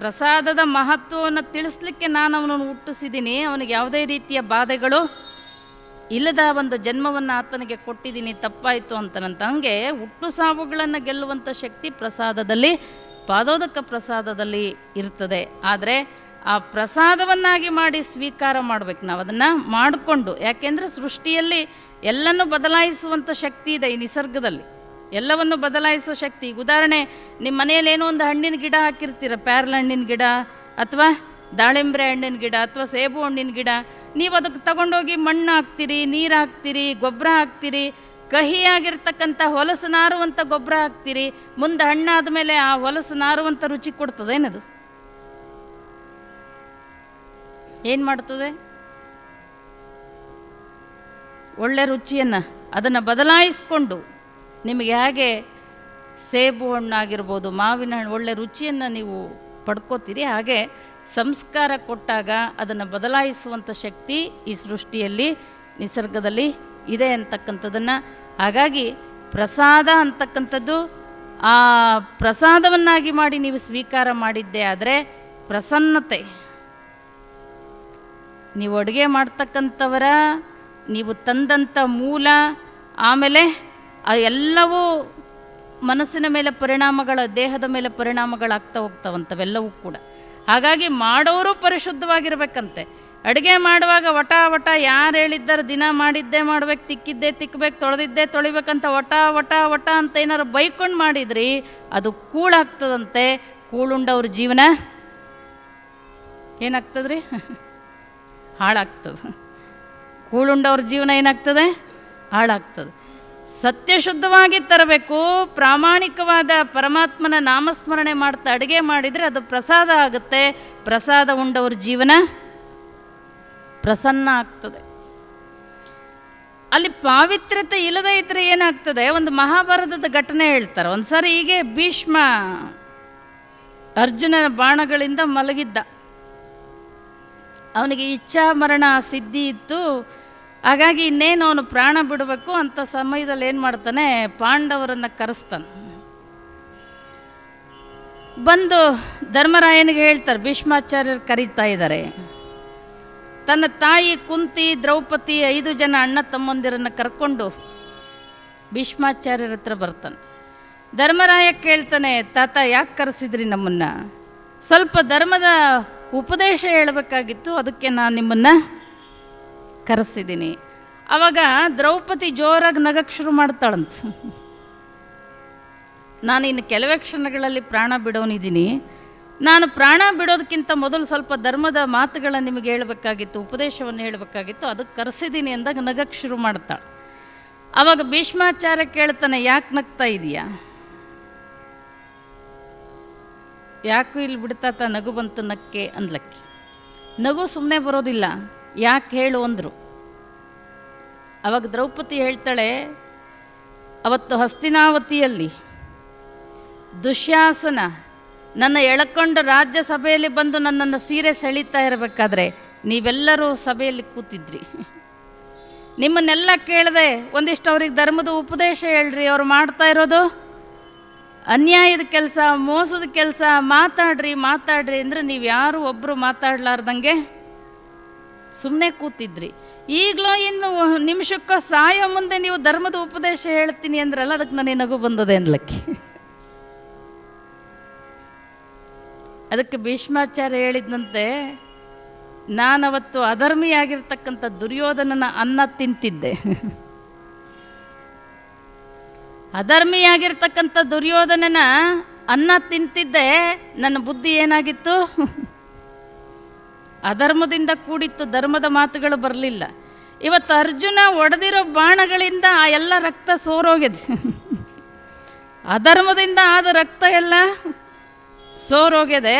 ಪ್ರಸಾದದ ಮಹತ್ವವನ್ನು ತಿಳಿಸ್ಲಿಕ್ಕೆ ನಾನು ಅವನನ್ನು ಹುಟ್ಟಿಸಿದ್ದೀನಿ ಅವನಿಗೆ ಯಾವುದೇ ರೀತಿಯ ಬಾಧೆಗಳು ಇಲ್ಲದ ಒಂದು ಜನ್ಮವನ್ನು ಆತನಿಗೆ ಕೊಟ್ಟಿದ್ದೀನಿ ತಪ್ಪಾಯಿತು ಅಂತನಂತ. ಹಂಗೆ ಹುಟ್ಟು ಸಾವುಗಳನ್ನು ಗೆಲ್ಲುವಂಥ ಶಕ್ತಿ ಪ್ರಸಾದದಲ್ಲಿ, ಪಾದೋದಕ ಪ್ರಸಾದದಲ್ಲಿ ಇರ್ತದೆ. ಆದರೆ ಆ ಪ್ರಸಾದವನ್ನಾಗಿ ಮಾಡಿ ಸ್ವೀಕಾರ ಮಾಡ್ಬೇಕು. ನಾವು ಅದನ್ನು ಮಾಡಿಕೊಂಡು, ಯಾಕೆಂದರೆ ಸೃಷ್ಟಿಯಲ್ಲಿ ಎಲ್ಲನೂ ಬದಲಾಯಿಸುವಂಥ ಶಕ್ತಿ ಇದೆ ಈ ನಿಸರ್ಗದಲ್ಲಿ. ಎಲ್ಲವನ್ನು ಬದಲಾಯಿಸುವ ಶಕ್ತಿ. ಈಗ ಉದಾಹರಣೆ ನಿಮ್ಮ ಮನೆಯಲ್ಲಿ ಏನೋ ಒಂದು ಹಣ್ಣಿನ ಗಿಡ ಹಾಕಿರ್ತೀರ, ಪ್ಯಾರಲ ಹಣ್ಣಿನ ಗಿಡ ಅಥವಾ ದಾಳಿಂಬ್ರೆ ಹಣ್ಣಿನ ಗಿಡ ಅಥವಾ ಸೇಬು ಹಣ್ಣಿನ ಗಿಡ. ನೀವು ಅದಕ್ಕೆ ತಗೊಂಡೋಗಿ ಮಣ್ಣು ಹಾಕ್ತೀರಿ, ನೀರು ಹಾಕ್ತೀರಿ, ಗೊಬ್ಬರ ಹಾಕ್ತೀರಿ, ಕಹಿಯಾಗಿರ್ತಕ್ಕಂಥ ಹೊಲಸು ನಾರುವಂಥ ಗೊಬ್ಬರ ಹಾಕ್ತೀರಿ, ಮುಂದೆ ಹಣ್ಣಾದ ಮೇಲೆ ಆ ಹೊಲಸು ನಾರುವಂಥ ರುಚಿ ಕೊಡ್ತದೆ ಏನು ಮಾಡ್ತದೆ ಒಳ್ಳೆ ರುಚಿಯನ್ನು ಅದನ್ನು ಬದಲಾಯಿಸ್ಕೊಂಡು ನಿಮಗೆ ಹೇಗೆ ಸೇಬು ಹಣ್ಣಾಗಿರ್ಬೋದು, ಮಾವಿನ ಹಣ್ಣು, ಒಳ್ಳೆ ರುಚಿಯನ್ನು ನೀವು ಪಡ್ಕೋತೀರಿ. ಹಾಗೆ ಸಂಸ್ಕಾರ ಕೊಟ್ಟಾಗ ಅದನ್ನು ಬದಲಾಯಿಸುವಂಥ ಶಕ್ತಿ ಈ ಸೃಷ್ಟಿಯಲ್ಲಿ ನಿಸರ್ಗದಲ್ಲಿ ಇದೆ ಅಂತಕ್ಕಂಥದ್ದನ್ನು ಹಾಗಾಗಿ ಪ್ರಸಾದ ಅಂತಕ್ಕಂಥದ್ದು ಆ ಪ್ರಸಾದವನ್ನಾಗಿ ಮಾಡಿ ನೀವು ಸ್ವೀಕಾರ ಮಾಡಿದ್ದೇ ಆದರೆ ಪ್ರಸನ್ನತೆ. ನೀವು ಅಡುಗೆ ಮಾಡ್ತಕ್ಕಂಥವರ, ನೀವು ತಂದಂಥ ಮೂಲ, ಆಮೇಲೆ ಎಲ್ಲವೂ ಮನಸ್ಸಿನ ಮೇಲೆ ಪರಿಣಾಮಗಳ, ದೇಹದ ಮೇಲೆ ಪರಿಣಾಮಗಳಾಗ್ತಾ ಹೋಗ್ತಾವಂಥವೆಲ್ಲವೂ ಕೂಡ. ಹಾಗಾಗಿ ಮಾಡೋರು ಪರಿಶುದ್ಧವಾಗಿರ್ಬೇಕಂತೆ. ಅಡುಗೆ ಮಾಡುವಾಗ ವಟ ವಟ ಯಾರು ಹೇಳಿದ್ದಾರೆ ದಿನ ಮಾಡಿದ್ದೇ ಮಾಡ್ಬೇಕು, ತಿಕ್ಕಿದ್ದೇ ತಿಕ್ಕಬೇಕು ತೊಳೆದಿದ್ದೇ ತೊಳಿಬೇಕಂತ ವಟ ವಟ ವಟ ಅಂತ ಏನಾರು ಬೈಕೊಂಡು ಮಾಡಿದ್ರಿ, ಅದು ಕೂಳಾಗ್ತದಂತೆ ಕೂಳುಂಡವ್ರ ಜೀವನ? ಏನಾಗ್ತದ್ರಿ? ಹಾಳಾಗ್ತದೆ. ಕೂಳುಂಡವ್ರ ಜೀವನ ಏನಾಗ್ತದೆ? ಹಾಳಾಗ್ತದೆ. ಸತ್ಯಶುದ್ಧವಾಗಿ ತರಬೇಕು, ಪ್ರಾಮಾಣಿಕವಾದ ಪರಮಾತ್ಮನ ನಾಮಸ್ಮರಣೆ ಮಾಡ್ತಾ ಅಡುಗೆ ಮಾಡಿದರೆ ಅದು ಪ್ರಸಾದ ಆಗುತ್ತೆ. ಪ್ರಸಾದ ಉಂಡವ್ರ ಜೀವನ ಪ್ರಸನ್ನ ಆಗ್ತದೆ. ಅಲ್ಲಿ ಪಾವಿತ್ರ್ಯತೆ ಇಲ್ಲದೇ ಇದ್ರೆ ಏನಾಗ್ತದೆ? ಒಂದು ಮಹಾಭಾರತದ ಘಟನೆ ಹೇಳ್ತಾರೆ. ಒಂದು ಸಾರಿ ಹೀಗೆ ಭೀಷ್ಮ ಅರ್ಜುನನ ಬಾಣಗಳಿಂದ ಮಲಗಿದ್ದ. ಅವನಿಗೆ ಇಚ್ಛಾ ಮರಣ ಸಿದ್ಧಿ ಇತ್ತು. ಹಾಗಾಗಿ ಇನ್ನೇನು ಅವನು ಪ್ರಾಣ ಬಿಡಬೇಕು ಅಂತ ಸಮಯದಲ್ಲಿ ಏನು ಮಾಡ್ತಾನೆ? ಪಾಂಡವರನ್ನು ಕರೆಸ್ತಾನೆ. ಬಂದು ಧರ್ಮರಾಯನಿಗೆ ಹೇಳ್ತಾರೆ, ಭೀಷ್ಮಾಚಾರ್ಯರು ಕರೀತಾ ಇದ್ದಾರೆ. ತನ್ನ ತಾಯಿ ಕುಂತಿ ದ್ರೌಪದಿ ಐದು ಜನ ಅಣ್ಣ ತಮ್ಮಂದಿರನ್ನು ಕರ್ಕೊಂಡು ಭೀಷ್ಮಾಚಾರ್ಯರ ಹತ್ರ ಬರ್ತಾನೆ. ಧರ್ಮರಾಯ ಕೇಳ್ತಾನೆ, ತಾತ ಯಾಕೆ ಕರೆಸಿದ್ರಿ ನಮ್ಮನ್ನು? ಸ್ವಲ್ಪ ಧರ್ಮದ ಉಪದೇಶ ಹೇಳಬೇಕಾಗಿತ್ತು, ಅದಕ್ಕೆ ನಾನು ನಿಮ್ಮನ್ನು ಕರೆಸಿದ್ದೀನಿ ಆವಾಗ ದ್ರೌಪದಿ ಜೋರಾಗಿ ನಗಕ್ಕೆ ಶುರು ಮಾಡ್ತಾಳಂತ. ನಾನು ಇನ್ನು ಕೆಲವೇ ಕ್ಷಣಗಳಲ್ಲಿ ಪ್ರಾಣ ಬಿಡೋನಿದ್ದೀನಿ ನಾನು ಪ್ರಾಣ ಬಿಡೋದಕ್ಕಿಂತ ಮೊದಲು ಸ್ವಲ್ಪ ಧರ್ಮದ ಮಾತುಗಳನ್ನು ನಿಮಗೆ ಹೇಳಬೇಕಾಗಿತ್ತು, ಉಪದೇಶವನ್ನು ಹೇಳಬೇಕಾಗಿತ್ತು ಅದಕ್ಕೆ ಕರೆಸಿದ್ದೀನಿ ಅಂದಾಗ ನಗಕ್ಕೆ ಶುರು ಮಾಡ್ತಾಳೆ. ಆವಾಗ ಭೀಷ್ಮಾಚಾರ್ಯ ಕೇಳ್ತಾನೆ, ಯಾಕೆ ನಗ್ತಾ ಇದೆಯಾ? ಯಾಕೂ ಇಲ್ಲಿ ಬಿಡ್ತಾತ ನಗು ಬಂತು ನಕ್ಕೆ ಅಂದ್ಲಕ್ಕಿ. ನಗು ಸುಮ್ಮನೆ ಬರೋದಿಲ್ಲ, ಯಾಕೆ ಹೇಳು ಅಂದರು. ಅವಾಗ ದ್ರೌಪದಿ ಹೇಳ್ತಾಳೆ, ಅವತ್ತು ಹಸ್ತಿನಾವತಿಯಲ್ಲಿ ದುಶ್ಯಾಸನ, ನನ್ನ ಎಳ್ಕೊಂಡು ರಾಜ್ಯಸಭೆಯಲ್ಲಿ ಬಂದು ನನ್ನನ್ನು ಸೀರೆ ಸೆಳೀತಾ ಇರಬೇಕಾದ್ರೆ ನೀವೆಲ್ಲರೂ ಸಭೆಯಲ್ಲಿ ಕೂತಿದ್ರಿ. ನಿಮ್ಮನ್ನೆಲ್ಲ ಕೇಳಿದೆ ಒಂದಿಷ್ಟು ಅವ್ರಿಗೆ ಧರ್ಮದ ಉಪದೇಶ ಹೇಳ್ರಿ, ಅವ್ರು ಮಾಡ್ತಾ ಇರೋದು. ಅನ್ಯಾಯದ ಕೆಲಸ, ಮೋಸದ ಕೆಲಸ, ಮಾತಾಡ್ರಿ ಮಾತಾಡ್ರಿ ಅಂದರೆ ನೀವು ಯಾರು ಒಬ್ಬರು ಮಾತಾಡ್ಲಾರ್ದಂಗೆ ಸುಮ್ಮನೆ ಕೂತಿದ್ರಿ. ಈಗಲೂ ಇನ್ನು ನಿಮಿಷಕ್ಕ ಸಾಯೋ ಮುಂದೆ ನೀವು ಧರ್ಮದ ಉಪದೇಶ ಹೇಳ್ತೀನಿ ಅಂದ್ರಲ್ಲ, ಅದಕ್ಕೆ ನನಗೆ ನಗು ಬಂದದೆ ಅನ್ಲಕ್ಕೆ. ಅದಕ್ಕೆ ಭೀಷ್ಮಾಚಾರ್ಯ ಹೇಳಿದಂತೆ ನಾನವತ್ತು ಅಧರ್ಮಿಯಾಗಿರ್ತಕ್ಕಂಥ ದುರ್ಯೋಧನನ ಅನ್ನ ತಿಂತಿದ್ದೆ. ಅಧರ್ಮಿಯಾಗಿರ್ತಕ್ಕಂಥ ದುರ್ಯೋಧನನ ಅನ್ನ ತಿಂತಿದ್ದೆ, ನನ್ನ ಬುದ್ಧಿ ಏನಾಗಿತ್ತು? ಅಧರ್ಮದಿಂದ ಕೂಡಿತ್ತು, ಧರ್ಮದ ಮಾತುಗಳು ಬರಲಿಲ್ಲ. ಇವತ್ತು ಅರ್ಜುನ ಒಡೆದಿರೋ ಬಾಣಗಳಿಂದ ಆ ಎಲ್ಲ ರಕ್ತ ಸೋರೋಗಿದೆ. ಅಧರ್ಮದಿಂದ ಆದ ರಕ್ತ ಎಲ್ಲ ಸೋರೋಗಿದೆ,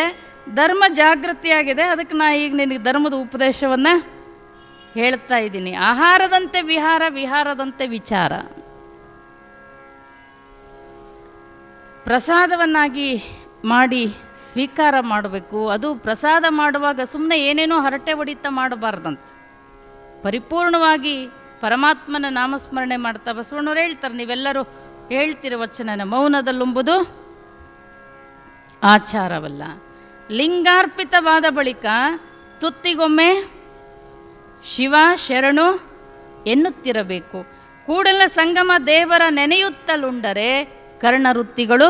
ಧರ್ಮ ಜಾಗೃತಿಯಾಗಿದೆ. ಅದಕ್ಕೆ ನಾ ಈಗ ನಿನಗೆ ಧರ್ಮದ ಉಪದೇಶವನ್ನು ಹೇಳ್ತಾ ಇದ್ದೀನಿ. ಆಹಾರದಂತೆ ವಿಹಾರ, ವಿಹಾರದಂತೆ ವಿಚಾರ. ಪ್ರಸಾದವನ್ನಾಗಿ ಮಾಡಿ ಸ್ವೀಕಾರ ಮಾಡಬೇಕು. ಅದು ಪ್ರಸಾದ ಮಾಡುವಾಗ ಸುಮ್ಮನೆ ಏನೇನೋ ಹರಟೆ ಹೊಡಿತಾ ಮಾಡಬಾರ್ದಂತ. ಪರಿಪೂರ್ಣವಾಗಿ ಪರಮಾತ್ಮನ ನಾಮಸ್ಮರಣೆ ಮಾಡ್ತಾ ಬಸವಣ್ಣವ್ರು ಹೇಳ್ತಾರೆ, ನೀವೆಲ್ಲರೂ ಹೇಳ್ತಿರೋ ವಚನನ ಮೌನದಲ್ಲುಂಬುದು ಆಚಾರವಲ್ಲ. ಲಿಂಗಾರ್ಪಿತವಾದ ಬಳಿಕ ತುತ್ತಿಗೊಮ್ಮೆ ಶಿವ ಶರಣು ಎನ್ನುತ್ತಿರಬೇಕು. ಕೂಡಲ ಸಂಗಮ ದೇವರ ನೆನೆಯುತ್ತಲುಂಡರೆ ಕರ್ಣವೃತ್ತಿಗಳು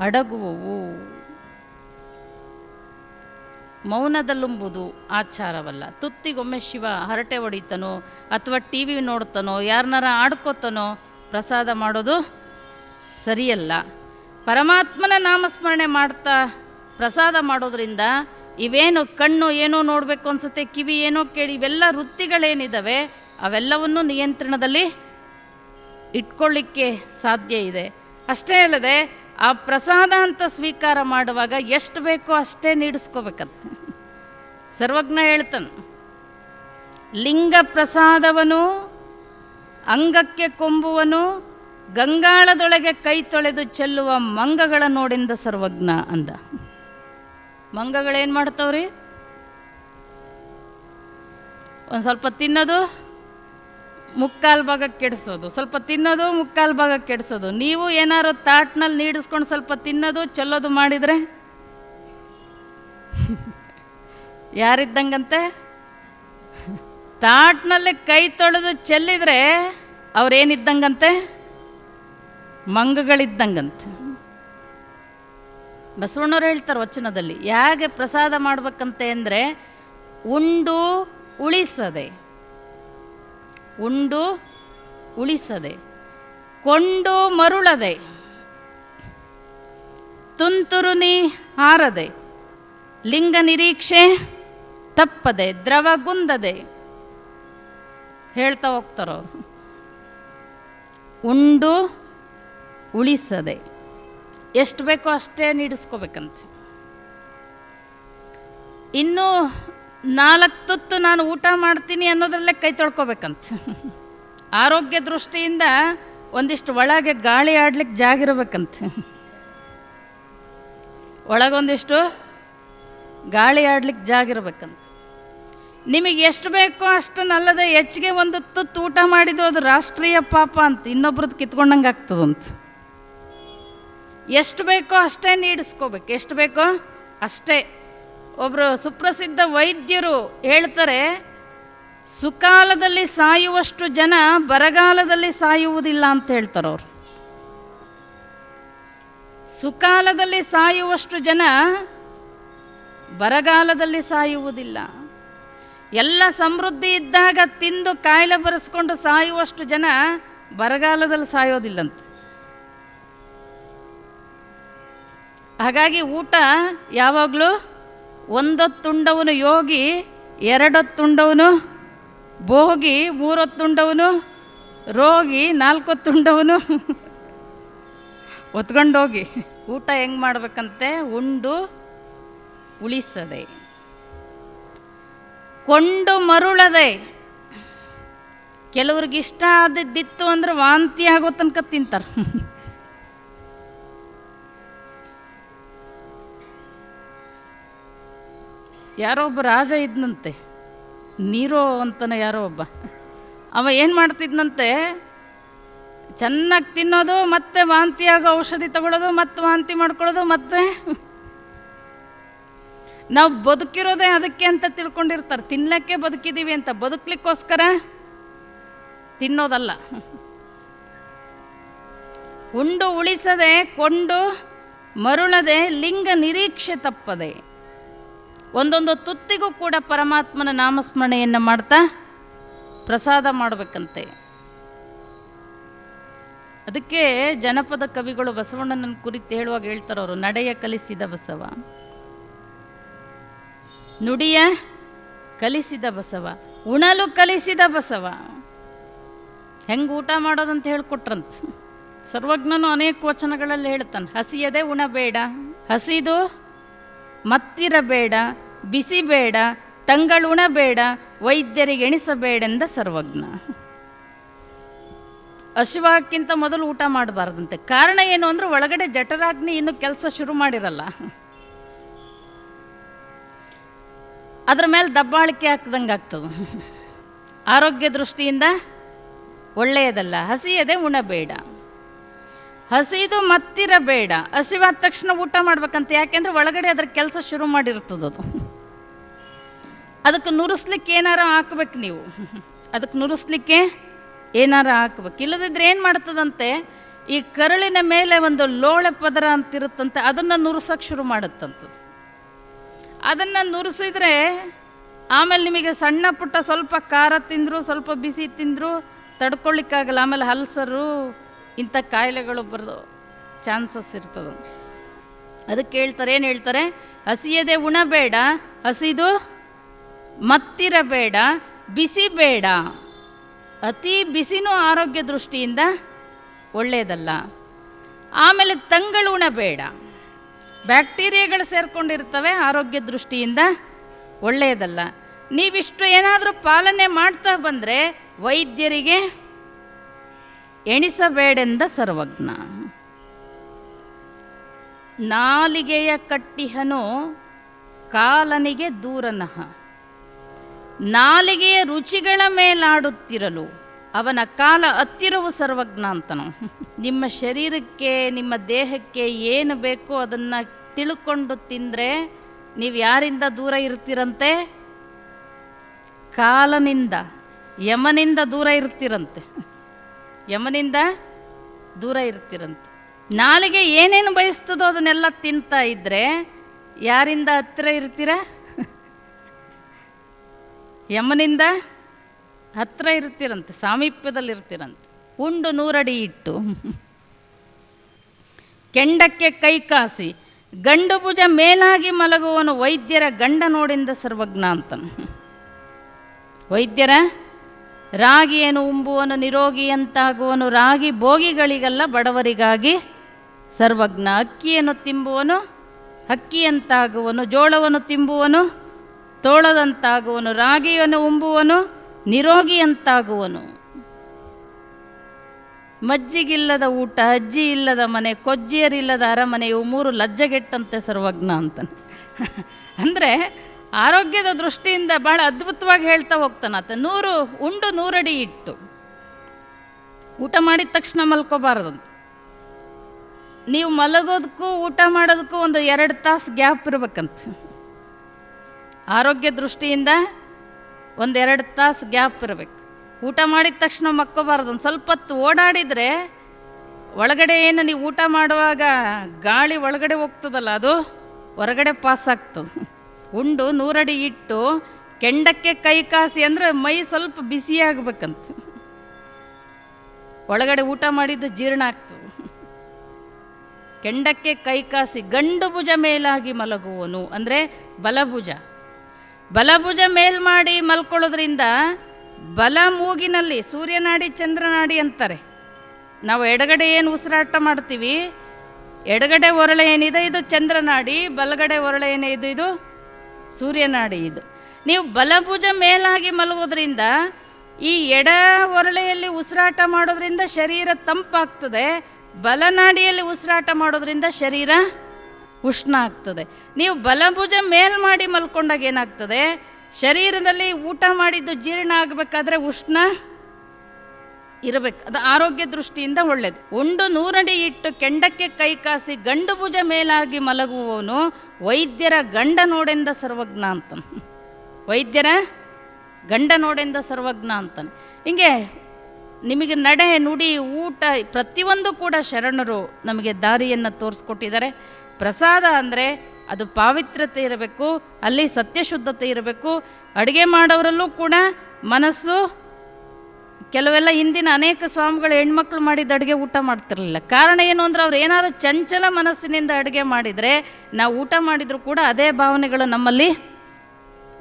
ಅಡಗುವವು. ಮೌನದಲ್ಲುಂಬುದು ಆಚಾರವಲ್ಲ. ತುತ್ತಿಗೊಮ್ಮೆ ಶಿವ ಹರಟೆ ಹೊಡಿತಾನೋ, ಅಥವಾ ಟಿ ವಿ ನೋಡ್ತಾನೋ ಯಾರನ್ನಾರ ಆಡ್ಕೋತಾನೋ, ಪ್ರಸಾದ ಮಾಡೋದು ಸರಿಯಲ್ಲ. ಪರಮಾತ್ಮನ ನಾಮಸ್ಮರಣೆ ಮಾಡ್ತಾ ಪ್ರಸಾದ ಮಾಡೋದ್ರಿಂದ ಇವೇನು ಕಣ್ಣು ಏನೋ ನೋಡಬೇಕು ಅನ್ಸುತ್ತೆ, ಕಿವಿ ಏನೋ ಕೇಳಿ, ಇವೆಲ್ಲ ವೃತ್ತಿಗಳೇನಿದ್ದಾವೆ ಅವೆಲ್ಲವನ್ನೂ ನಿಯಂತ್ರಣದಲ್ಲಿ ಇಟ್ಕೊಳ್ಳಿಕ್ಕೆ ಸಾಧ್ಯ ಇದೆ. ಅಷ್ಟೇ ಅಲ್ಲದೆ, ಆ ಪ್ರಸಾದ ಅಂತ ಸ್ವೀಕಾರ ಮಾಡುವಾಗ ಎಷ್ಟು ಬೇಕೋ ಅಷ್ಟೇ ನೀಡಿಸ್ಕೋಬೇಕಂತ. ಸರ್ವಜ್ಞ ಹೇಳ್ತಾನೆ, ಲಿಂಗ ಪ್ರಸಾದವನು, ಅಂಗಕ್ಕೆ ಕೊಂಬುವನು, ಗಂಗಾಳದೊಳಗೆ ಕೈ ತೊಳೆದು ಚೆಲ್ಲುವ ಮಂಗಗಳ ನೋಡಿಂದ ಸರ್ವಜ್ಞ ಅಂದ. ಮಂಗಗಳೇನು ಮಾಡ್ತಾವ್ರಿ? ಒಂದು ಸ್ವಲ್ಪ ತಿನ್ನೋದು ಮುಕ್ಕಾಲು ಭಾಗ ಕೆಡಿಸೋದು. ಸ್ವಲ್ಪ ತಿನ್ನೋದು ಮುಕ್ಕಾಲು ಭಾಗ ಕೆಡಿಸೋದು. ನೀವು ಏನಾದ್ರು ತಾಟ್ನಲ್ಲಿ ನೀಡಿಸ್ಕೊಂಡು ಸ್ವಲ್ಪ ತಿನ್ನೋದು, ಚೆಲ್ಲೋದು ಮಾಡಿದರೆ? ಯಾರಿದ್ದಂಗಂತೆ? ತಾಟ್ನಲ್ಲಿ ಕೈ ತೊಳೆದು ಚೆಲ್ಲಿದ್ರೆ ಅವ್ರೇನಿದ್ದಂಗಂತೆ? ಮಂಗಗಳಿದ್ದಂಗಂತೆ. ಬಸವಣ್ಣವ್ರು ಹೇಳ್ತಾರೆ ವಚನದಲ್ಲಿ, ಹೇಗೆ ಪ್ರಸಾದ ಮಾಡ್ಬೇಕಂತೆ ಅಂದರೆ ಉಂಡು ಉಳಿಸದೆ. ಉಂಡು ಉಳಿಸದೆ, ಕೊಂಡು ಮರುಳದೆ ತುಂತುರುನಿ ಹಾರದೆ, ಲಿಂಗ ನಿರೀಕ್ಷೆ ತಪ್ಪದೆ ದ್ರವಗುಂದದೆ ಹೇಳ್ತಾ ಹೋಗ್ತಾರೋ? ಉಂಡು ಉಳಿಸದೆ. ಎಷ್ಟು ಬೇಕೋ ಅಷ್ಟೇ ನೀಡಿಸ್ಕೋಬೇಕಂತೆ. ಇನ್ನು ನಾಲ್ಕು ತುತ್ತು ನಾನು ಊಟ ಮಾಡ್ತೀನಿ ಅನ್ನೋದ್ರಲ್ಲೇ ಕೈ ತೊಳ್ಕೊಬೇಕಂತ. ಆರೋಗ್ಯ ದೃಷ್ಟಿಯಿಂದ ಒಂದಿಷ್ಟು ಒಳಗೆ ಗಾಳಿ ಆಡ್ಲಿಕ್ಕೆ ಜಾಗ ಇರಬೇಕಂತ. ಒಳಗೊಂದಿಷ್ಟು ಗಾಳಿ ಆಡ್ಲಿಕ್ಕೆ ಜಾಗ ಇರಬೇಕಂತ. ನಿಮಗೆ ಎಷ್ಟು ಬೇಕೋ ಅಷ್ಟನ್ನಲ್ಲದೆ ಹೆಚ್ಚಿಗೆ ಒಂದು ತುತ್ತು ಊಟ ಮಾಡಿದ್ದು ಅದು ರಾಷ್ಟ್ರೀಯ ಪಾಪ ಅಂತ ಇನ್ನೊಬ್ರದ್ದು ಕಿತ್ಕೊಂಡಂಗೆ ಆಗ್ತದಂತ. ಎಷ್ಟು ಬೇಕೋ ಅಷ್ಟೇ ನೀಡಿಸ್ಕೋಬೇಕು. ಎಷ್ಟು ಬೇಕೋ ಅಷ್ಟೇ. ಒಬ್ಬರು ಸುಪ್ರಸಿದ್ಧ ವೈದ್ಯರು ಹೇಳ್ತಾರೆ, ಸುಕಾಲದಲ್ಲಿ ಸಾಯುವಷ್ಟು ಜನ ಬರಗಾಲದಲ್ಲಿ ಸಾಯುವುದಿಲ್ಲ ಅಂತ ಹೇಳ್ತಾರೆ ಅವರು. ಸುಕಾಲದಲ್ಲಿ ಸಾಯುವಷ್ಟು ಜನ ಬರಗಾಲದಲ್ಲಿ ಸಾಯುವುದಿಲ್ಲ. ಎಲ್ಲ ಸಮೃದ್ಧಿ ಇದ್ದಾಗ ತಿಂದು ಕಾಯಿಲೆ ಬರೆಸ್ಕೊಂಡು ಸಾಯುವಷ್ಟು ಜನ ಬರಗಾಲದಲ್ಲಿ ಸಾಯೋದಿಲ್ಲಂತೆ. ಹಾಗಾಗಿ ಊಟ ಯಾವಾಗಲೂ ಒಂದೊತ್ತುಂಡವನು ಯೋಗಿ, ಎರಡೊತ್ತುಂಡವನು ಭೋಗಿ, ಮೂರೊತ್ತುಂಡವನು ರೋಗಿ, ನಾಲ್ಕೊತ್ತುಂಡವನು ಒತ್ಕೊಂಡೋಗಿ. ಊಟ ಹೆಂಗೆ ಮಾಡ್ಬೇಕಂತೆ? ಉಂಡು ಉಳಿಸದೆ. ಕೊಂಡು ಮರುಳದೆ. ಕೆಲವ್ರಿಗೆ ಇಷ್ಟ ಆದದ್ದಿತ್ತು ಅಂದ್ರೆ ವಾಂತಿ ಆಗೋ ತನಕ ತಿಂತಾರೆ. ಯಾರೋ ಒಬ್ಬ ರಾಜ ಇದ್ನಂತೆ. ನೀರೋ ಅಂತನ ಯಾರೋ ಒಬ್ಬ. ಅವ ಏನು ಮಾಡ್ತಿದ್ನಂತೆ? ಚೆನ್ನಾಗಿ ತಿನ್ನೋದು, ಮತ್ತೆ ವಾಂತಿ ಆಗೋ ಔಷಧಿ ತಗೊಳ್ಳೋದು, ಮತ್ತೆ ವಾಂತಿ ಮಾಡ್ಕೊಳ್ಳೋದು, ಮತ್ತೆ ನಾವು ಬದುಕಿರೋದೇ ಅದಕ್ಕೆ ಅಂತ ತಿಳ್ಕೊಂಡಿರ್ತಾರೆ. ತಿನ್ನಲಿಕ್ಕೆ ಬದುಕಿದ್ದೀವಿ ಅಂತ. ಬದುಕಲಿಕ್ಕೋಸ್ಕರ ತಿನ್ನೋದಲ್ಲ. ಉಂಡು ಉಳಿಸದೆ ಕೊಂಡು ಮರುಳದೆ ಲಿಂಗ ನಿರೀಕ್ಷೆ ತಪ್ಪದೆ ಒಂದೊಂದು ತುತ್ತಿಗೂ ಕೂಡ ಪರಮಾತ್ಮನ ನಾಮಸ್ಮರಣೆಯನ್ನು ಮಾಡ್ತಾ ಪ್ರಸಾದ ಮಾಡಬೇಕಂತೆ. ಅದಕ್ಕೆ ಜನಪದ ಕವಿಗಳು ಬಸವಣ್ಣನ ಕುರಿತು ಹೇಳುವಾಗ ಹೇಳ್ತಾರವರು ನಡೆಯ ಕಲಿಸಿದ ಬಸವ. ನುಡಿಯ ಕಲಿಸಿದ ಬಸವ. ಉಣಲು ಕಲಿಸಿದ ಬಸವ. ಹೆಂಗೆ ಊಟ ಮಾಡೋದಂತ ಹೇಳ್ಕೊಟ್ರಂತ. ಸರ್ವಜ್ಞನು ಅನೇಕ ವಚನಗಳಲ್ಲಿ ಹೇಳ್ತಾನೆ, ಹಸಿಯದೆ ಉಣಬೇಡ, ಹಸಿದು ಮತ್ತಿರಬೇಡ ಬಿಸಿ ಬೇಡ ತಂಗಳುಣ ಬೇಡ ವೈದ್ಯರಿಗೆ ಎಣಿಸಬೇಡೆಂದ ಸರ್ವಜ್ಞ. ಹಸಿವಾಗಕ್ಕಿಂತ ಮೊದಲು ಊಟ ಮಾಡಬಾರ್ದಂತೆ. ಕಾರಣ ಏನು ಅಂದರೆ ಒಳಗಡೆ ಜಠರಾಗ್ನಿ ಇನ್ನೂ ಕೆಲಸ ಶುರು ಮಾಡಿರಲ್ಲ. ಅದ್ರ ಮೇಲೆ ದಬ್ಬಾಳಿಕೆ ಹಾಕ್ದಂಗೆ ಆಗ್ತದೆ. ಆರೋಗ್ಯ ದೃಷ್ಟಿಯಿಂದ ಒಳ್ಳೆಯದಲ್ಲ, ಹಸಿಯದೆ ಉಣಬೇಡ. ಹಸಿದು ಮತ್ತಿರಬೇಡ. ಹಸಿವಾದ ತಕ್ಷಣ ಊಟ ಮಾಡ್ಬೇಕಂತ ಯಾಕೆಂದ್ರೆ ಒಳಗಡೆ ಅದ್ರ ಕೆಲಸ ಶುರು ಮಾಡಿರ್ತದದು ಅದಕ್ಕೆ ನುರಿಸ್ಲಿಕ್ಕೆ ಏನಾರ ಹಾಕ್ಬೇಕು ನೀವು. ಅದಕ್ಕೆ ನುರಿಸ್ಲಿಕ್ಕೆ ಏನಾರ ಹಾಕ್ಬೇಕು. ಇಲ್ಲದಿದ್ರೆ ಏನು ಮಾಡ್ತದಂತೆ, ಈ ಕರುಳಿನ ಮೇಲೆ ಒಂದು ಲೋಳೆ ಪದರ ಅಂತಿರುತ್ತಂತೆ, ಅದನ್ನು ನುರಿಸೋಕೆ ಶುರು ಮಾಡುತ್ತಂಥದ್ದು ಅದನ್ನು ನುರಿಸಿದ್ರೆ ಆಮೇಲೆ ನಿಮಗೆ ಸಣ್ಣ ಪುಟ್ಟ ಸ್ವಲ್ಪ ಖಾರ ತಿಂದರೂ, ಸ್ವಲ್ಪ ಬಿಸಿ ತಿಂದರೂ ತಡ್ಕೊಳ್ಳಿಕ್ಕಾಗಲ್ಲ ಆಮೇಲೆ ಹಲ್ಸರು, ಇಂಥ ಕಾಯಿಲೆಗಳು ಬರೋದು ಚಾನ್ಸಸ್ ಇರ್ತದೆ ಅದಕ್ಕೆ ಹೇಳ್ತಾರೆ, ಏನು ಹೇಳ್ತಾರೆ? ಹಸಿಯದೆ ಉಣಬೇಡ ಹಸಿದು ಮತ್ತಿರಬೇಡ ಬಿಸಿ ಬೇಡ ಅತಿ ಬಿಸಿನೂ ಆರೋಗ್ಯ ದೃಷ್ಟಿಯಿಂದ ಒಳ್ಳೆಯದಲ್ಲ. ಆಮೇಲೆ ತಂಗಳುಣ ಉಣಬೇಡ. ಬ್ಯಾಕ್ಟೀರಿಯಾಗಳು ಸೇರಿಕೊಂಡಿರ್ತವೆ, ಆರೋಗ್ಯ ದೃಷ್ಟಿಯಿಂದ ಒಳ್ಳೆಯದಲ್ಲ. ನೀವಿಷ್ಟು ಏನಾದರೂ ಪಾಲನೆ ಮಾಡ್ತಾ ಬಂದರೆ ವೈದ್ಯರಿಗೆ ಎಣಿಸಬೇಡೆಂದ ಸರ್ವಜ್ಞ. ನಾಲಿಗೆಯ ಕಟ್ಟಿಹನು ಕಾಲನಿಗೆ ದೂರನಹ ನಾಲಿಗೆಯ ರುಚಿಗಳ ಮೇಲಾಡುತ್ತಿರಲು, ಅವನ ಕಾಲ ಹತ್ತಿರವು ಸರ್ವಜ್ಞಾಂತನು. ನಿಮ್ಮ ಶರೀರಕ್ಕೆ, ನಿಮ್ಮ ದೇಹಕ್ಕೆ ಏನು ಬೇಕೋ ಅದನ್ನು ತಿಳ್ಕೊಂಡು ತಿಂದರೆ ನೀವು ಯಾರಿಂದ ದೂರ ಇರ್ತೀರಂತೆ? ಕಾಲನಿಂದ, ಯಮನಿಂದ ದೂರ ಇರ್ತೀರಂತೆ. ಯಮನಿಂದ ದೂರ ಇರ್ತೀರಂತೆ. ನಾಲಿಗೆ ಏನೇನು ಬಯಸ್ತದೋ ಅದನ್ನೆಲ್ಲ ತಿಂತಾ ಇದ್ದರೆ ಯಾರಿಂದ ಹತ್ತಿರ ಇರ್ತೀರ? ಯಮನಿಂದ ಹತ್ತಿರ ಇರ್ತೀರಂತೆ ಸಾಮೀಪ್ಯದಲ್ಲಿ ಇರ್ತೀರಂತೆ ಉಂಡು ನೂರಡಿ ಇಟ್ಟು ಕೆಂಡಕ್ಕೆ ಕೈ ಕಾಸಿ, ಗಂಡು ಭುಜ ಮೇಲಾಗಿ ಮಲಗುವನು ವೈದ್ಯರ ಗಂಡ ನೋಡಿಂದ ಸರ್ವಜ್ಞ ಅಂತನು. ವೈದ್ಯರ, ರಾಗಿಯನ್ನು ಉಂಬುವನು ನಿರೋಗಿಯಂತಾಗುವನು ರಾಗಿ ಭೋಗಿಗಳಿಗೆಲ್ಲ ಬಡವರಿಗಾಗಿ ಸರ್ವಜ್ಞ, ಅಕ್ಕಿಯನ್ನು ತಿಂಬುವನು ಅಕ್ಕಿಯಂತಾಗುವನು ಜೋಳವನ್ನು ತಿಂಬುವನು ತೋಳದಂತಾಗುವನು, ರಾಗಿಯನ್ನು ಉಂಬುವನು, ನಿರೋಗಿಯಂತಾಗುವನು. ಮಜ್ಜಿಗಿಲ್ಲದ ಊಟ, ಅಜ್ಜಿ ಇಲ್ಲದ ಮನೆ, ಕೊಜ್ಜಿಯರಿಲ್ಲದ ಅರಮನೆ, ಇವು ಮೂರು ಲಜ್ಜೆಗೆಟ್ಟಂತೆ ಸರ್ವಜ್ಞ ಅಂತಾನೆ. ಅಂದರೆ ಆರೋಗ್ಯದ ದೃಷ್ಟಿಯಿಂದ ಭಾಳ ಅದ್ಭುತವಾಗಿ ಹೇಳ್ತಾ ಹೋಗ್ತಾನಾತ ನೂರು ಉಂಡು, ನೂರಡಿ ಇಟ್ಟು. ಊಟ ಮಾಡಿದ ತಕ್ಷಣ ಮಲ್ಕೋಬಾರ್ದಂತ. ನೀವು ಮಲಗೋದಕ್ಕೂ, ಊಟ ಮಾಡೋದಕ್ಕೂ ಒಂದು ಎರಡು ತಾಸು ಗ್ಯಾಪ್ ಇರ್ಬೇಕಂತ. ಆರೋಗ್ಯ ದೃಷ್ಟಿಯಿಂದ ಒಂದೆರಡು ತಾಸು ಗ್ಯಾಪ್ ಇರಬೇಕು. ಊಟ ಮಾಡಿದ ತಕ್ಷಣ ಮಕ್ಕೋಬಾರ್ದು. ಒಂದು ಸ್ವಲ್ಪ ಹೊತ್ತು ಓಡಾಡಿದರೆ ಒಳಗಡೆ ಏನು ನೀವು ಊಟ ಮಾಡುವಾಗ ಗಾಳಿ ಒಳಗಡೆ ಹೋಗ್ತದಲ್ಲ, ಅದು ಹೊರಗಡೆ ಪಾಸ್ ಆಗ್ತದೆ. ಉಂಡು ನೂರಡಿ ಇಟ್ಟು ಕೆಂಡಕ್ಕೆ ಕೈ ಕಾಸಿ ಅಂದರೆ ಮೈ ಸ್ವಲ್ಪ ಬಿಸಿಯಾಗಬೇಕಂತ ಒಳಗಡೆ ಊಟ ಮಾಡಿದ್ದು ಜೀರ್ಣ ಆಗ್ತದೆ. ಕೆಂಡಕ್ಕೆ ಕೈ ಕಾಸಿ ಗಂಡು ಭುಜ ಮೇಲಾಗಿ ಮಲಗುವನು ಅಂದರೆ ಬಲಭುಜ. ಬಲಭುಜ ಮೇಲ್ ಮಾಡಿ ಮಲ್ಕೊಳ್ಳೋದ್ರಿಂದ ಬಲ ಮೂಗಿನಲ್ಲಿ ಸೂರ್ಯನಾಡಿ, ಚಂದ್ರನಾಡಿ ಅಂತಾರೆ. ನಾವು ಎಡಗಡೆ ಏನು ಉಸಿರಾಟ ಮಾಡ್ತೀವಿ? ಎಡಗಡೆ ಒರಳೆ ಏನಿದೆ? ಇದು ಚಂದ್ರನಾಡಿ, ಬಲಗಡೆ ಒರಳೆ ಏನೇ ಇದು ಇದು ಸೂರ್ಯನಾಡಿ ಇದು. ನೀವು ಬಲಭುಜ ಮೇಲಾಗಿ ಮಲಗೋದ್ರಿಂದ ಈ ಎಡ ಒರಳೆಯಲ್ಲಿ ಉಸಿರಾಟ ಮಾಡೋದ್ರಿಂದ ಶರೀರ ತಂಪಾಗ್ತದೆ. ಬಲನಾಡಿಯಲ್ಲಿ ಉಸಿರಾಟ ಮಾಡೋದ್ರಿಂದ ಶರೀರ ಉಷ್ಣ ಆಗ್ತದೆ ನೀವು ಬಲಭುಜ ಮೇಲ್ ಮಾಡಿ ಮಲ್ಕೊಂಡಾಗ ಏನಾಗ್ತದೆ? ಶರೀರದಲ್ಲಿ ಊಟ ಮಾಡಿದ್ದು ಜೀರ್ಣ ಆಗಬೇಕಾದ್ರೆ ಉಷ್ಣ ಇರಬೇಕು. ಅದು ಆರೋಗ್ಯ ದೃಷ್ಟಿಯಿಂದ ಒಳ್ಳೆಯದು ಉಂಡು ನೂರಡಿ ಇಟ್ಟು ಕೆಂಡಕ್ಕೆ ಕೈ ಕಾಸಿ ಗಂಡು ಭುಜ ಮೇಲಾಗಿ ಮಲಗುವವನು ವೈದ್ಯರ ಗಂಡ ನೋಡೆಂದ ಸರ್ವಜ್ಞ ಅಂತಾನೆ. ವೈದ್ಯರ ಗಂಡ ನೋಡೆಂದ ಸರ್ವಜ್ಞ ಅಂತಾನೆ. ಹಿಂಗೆ ನಿಮಗೆ ನಡೆ ನುಡಿ ಊಟ ಪ್ರತಿಯೊಂದು ಕೂಡ ಶರಣರು ನಮಗೆ ದಾರಿಯನ್ನು ತೋರಿಸ್ಕೊಟ್ಟಿದ್ದಾರೆ. ಪ್ರಸಾದ ಅಂದರೆ ಅದು ಪಾವಿತ್ರ್ಯತೆ ಇರಬೇಕು, ಅಲ್ಲಿ ಸತ್ಯಶುದ್ಧತೆ ಇರಬೇಕು. ಅಡುಗೆ ಮಾಡೋರಲ್ಲೂ ಕೂಡ ಮನಸ್ಸು, ಕೆಲವೆಲ್ಲ ಹಿಂದಿನ ಅನೇಕ ಸ್ವಾಮಿಗಳು ಹೆಣ್ಮಕ್ಳು ಮಾಡಿದ ಅಡುಗೆ ಊಟ ಮಾಡ್ತಿರಲಿಲ್ಲ. ಕಾರಣ ಏನು ಅಂದ್ರೆ ಅವ್ರು ಏನಾದ್ರು ಚಂಚಲ ಮನಸ್ಸಿನಿಂದ ಅಡುಗೆ ಮಾಡಿದರೆ ನಾವು ಊಟ ಮಾಡಿದರೂ ಕೂಡ ಅದೇ ಭಾವನೆಗಳು ನಮ್ಮಲ್ಲಿ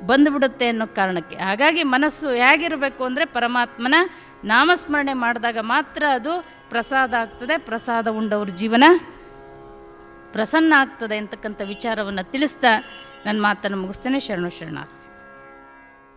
ಬಂದುಬಿಡುತ್ತೆ ಅನ್ನೋ ಕಾರಣಕ್ಕೆ. ಹಾಗಾಗಿ ಮನಸ್ಸು ಹೇಗಿರಬೇಕು ಅಂದರೆ ಪರಮಾತ್ಮನ ನಾಮಸ್ಮರಣೆ ಮಾಡಿದಾಗ ಮಾತ್ರ ಅದು ಪ್ರಸಾದ ಆಗ್ತದೆ, ಪ್ರಸಾದ ಉಂಡವ್ರ ಜೀವನ ಪ್ರಸನ್ನ ಆಗ್ತದೆ ಅಂತಕ್ಕಂಥ ವಿಚಾರವನ್ನು ತಿಳಿಸ್ತಾ ನನ್ನ ಮಾತನ್ನು ಮುಗಿಸ್ತೇನೆ. ಶರಣು ಶರಣಾರ್ಥಿ.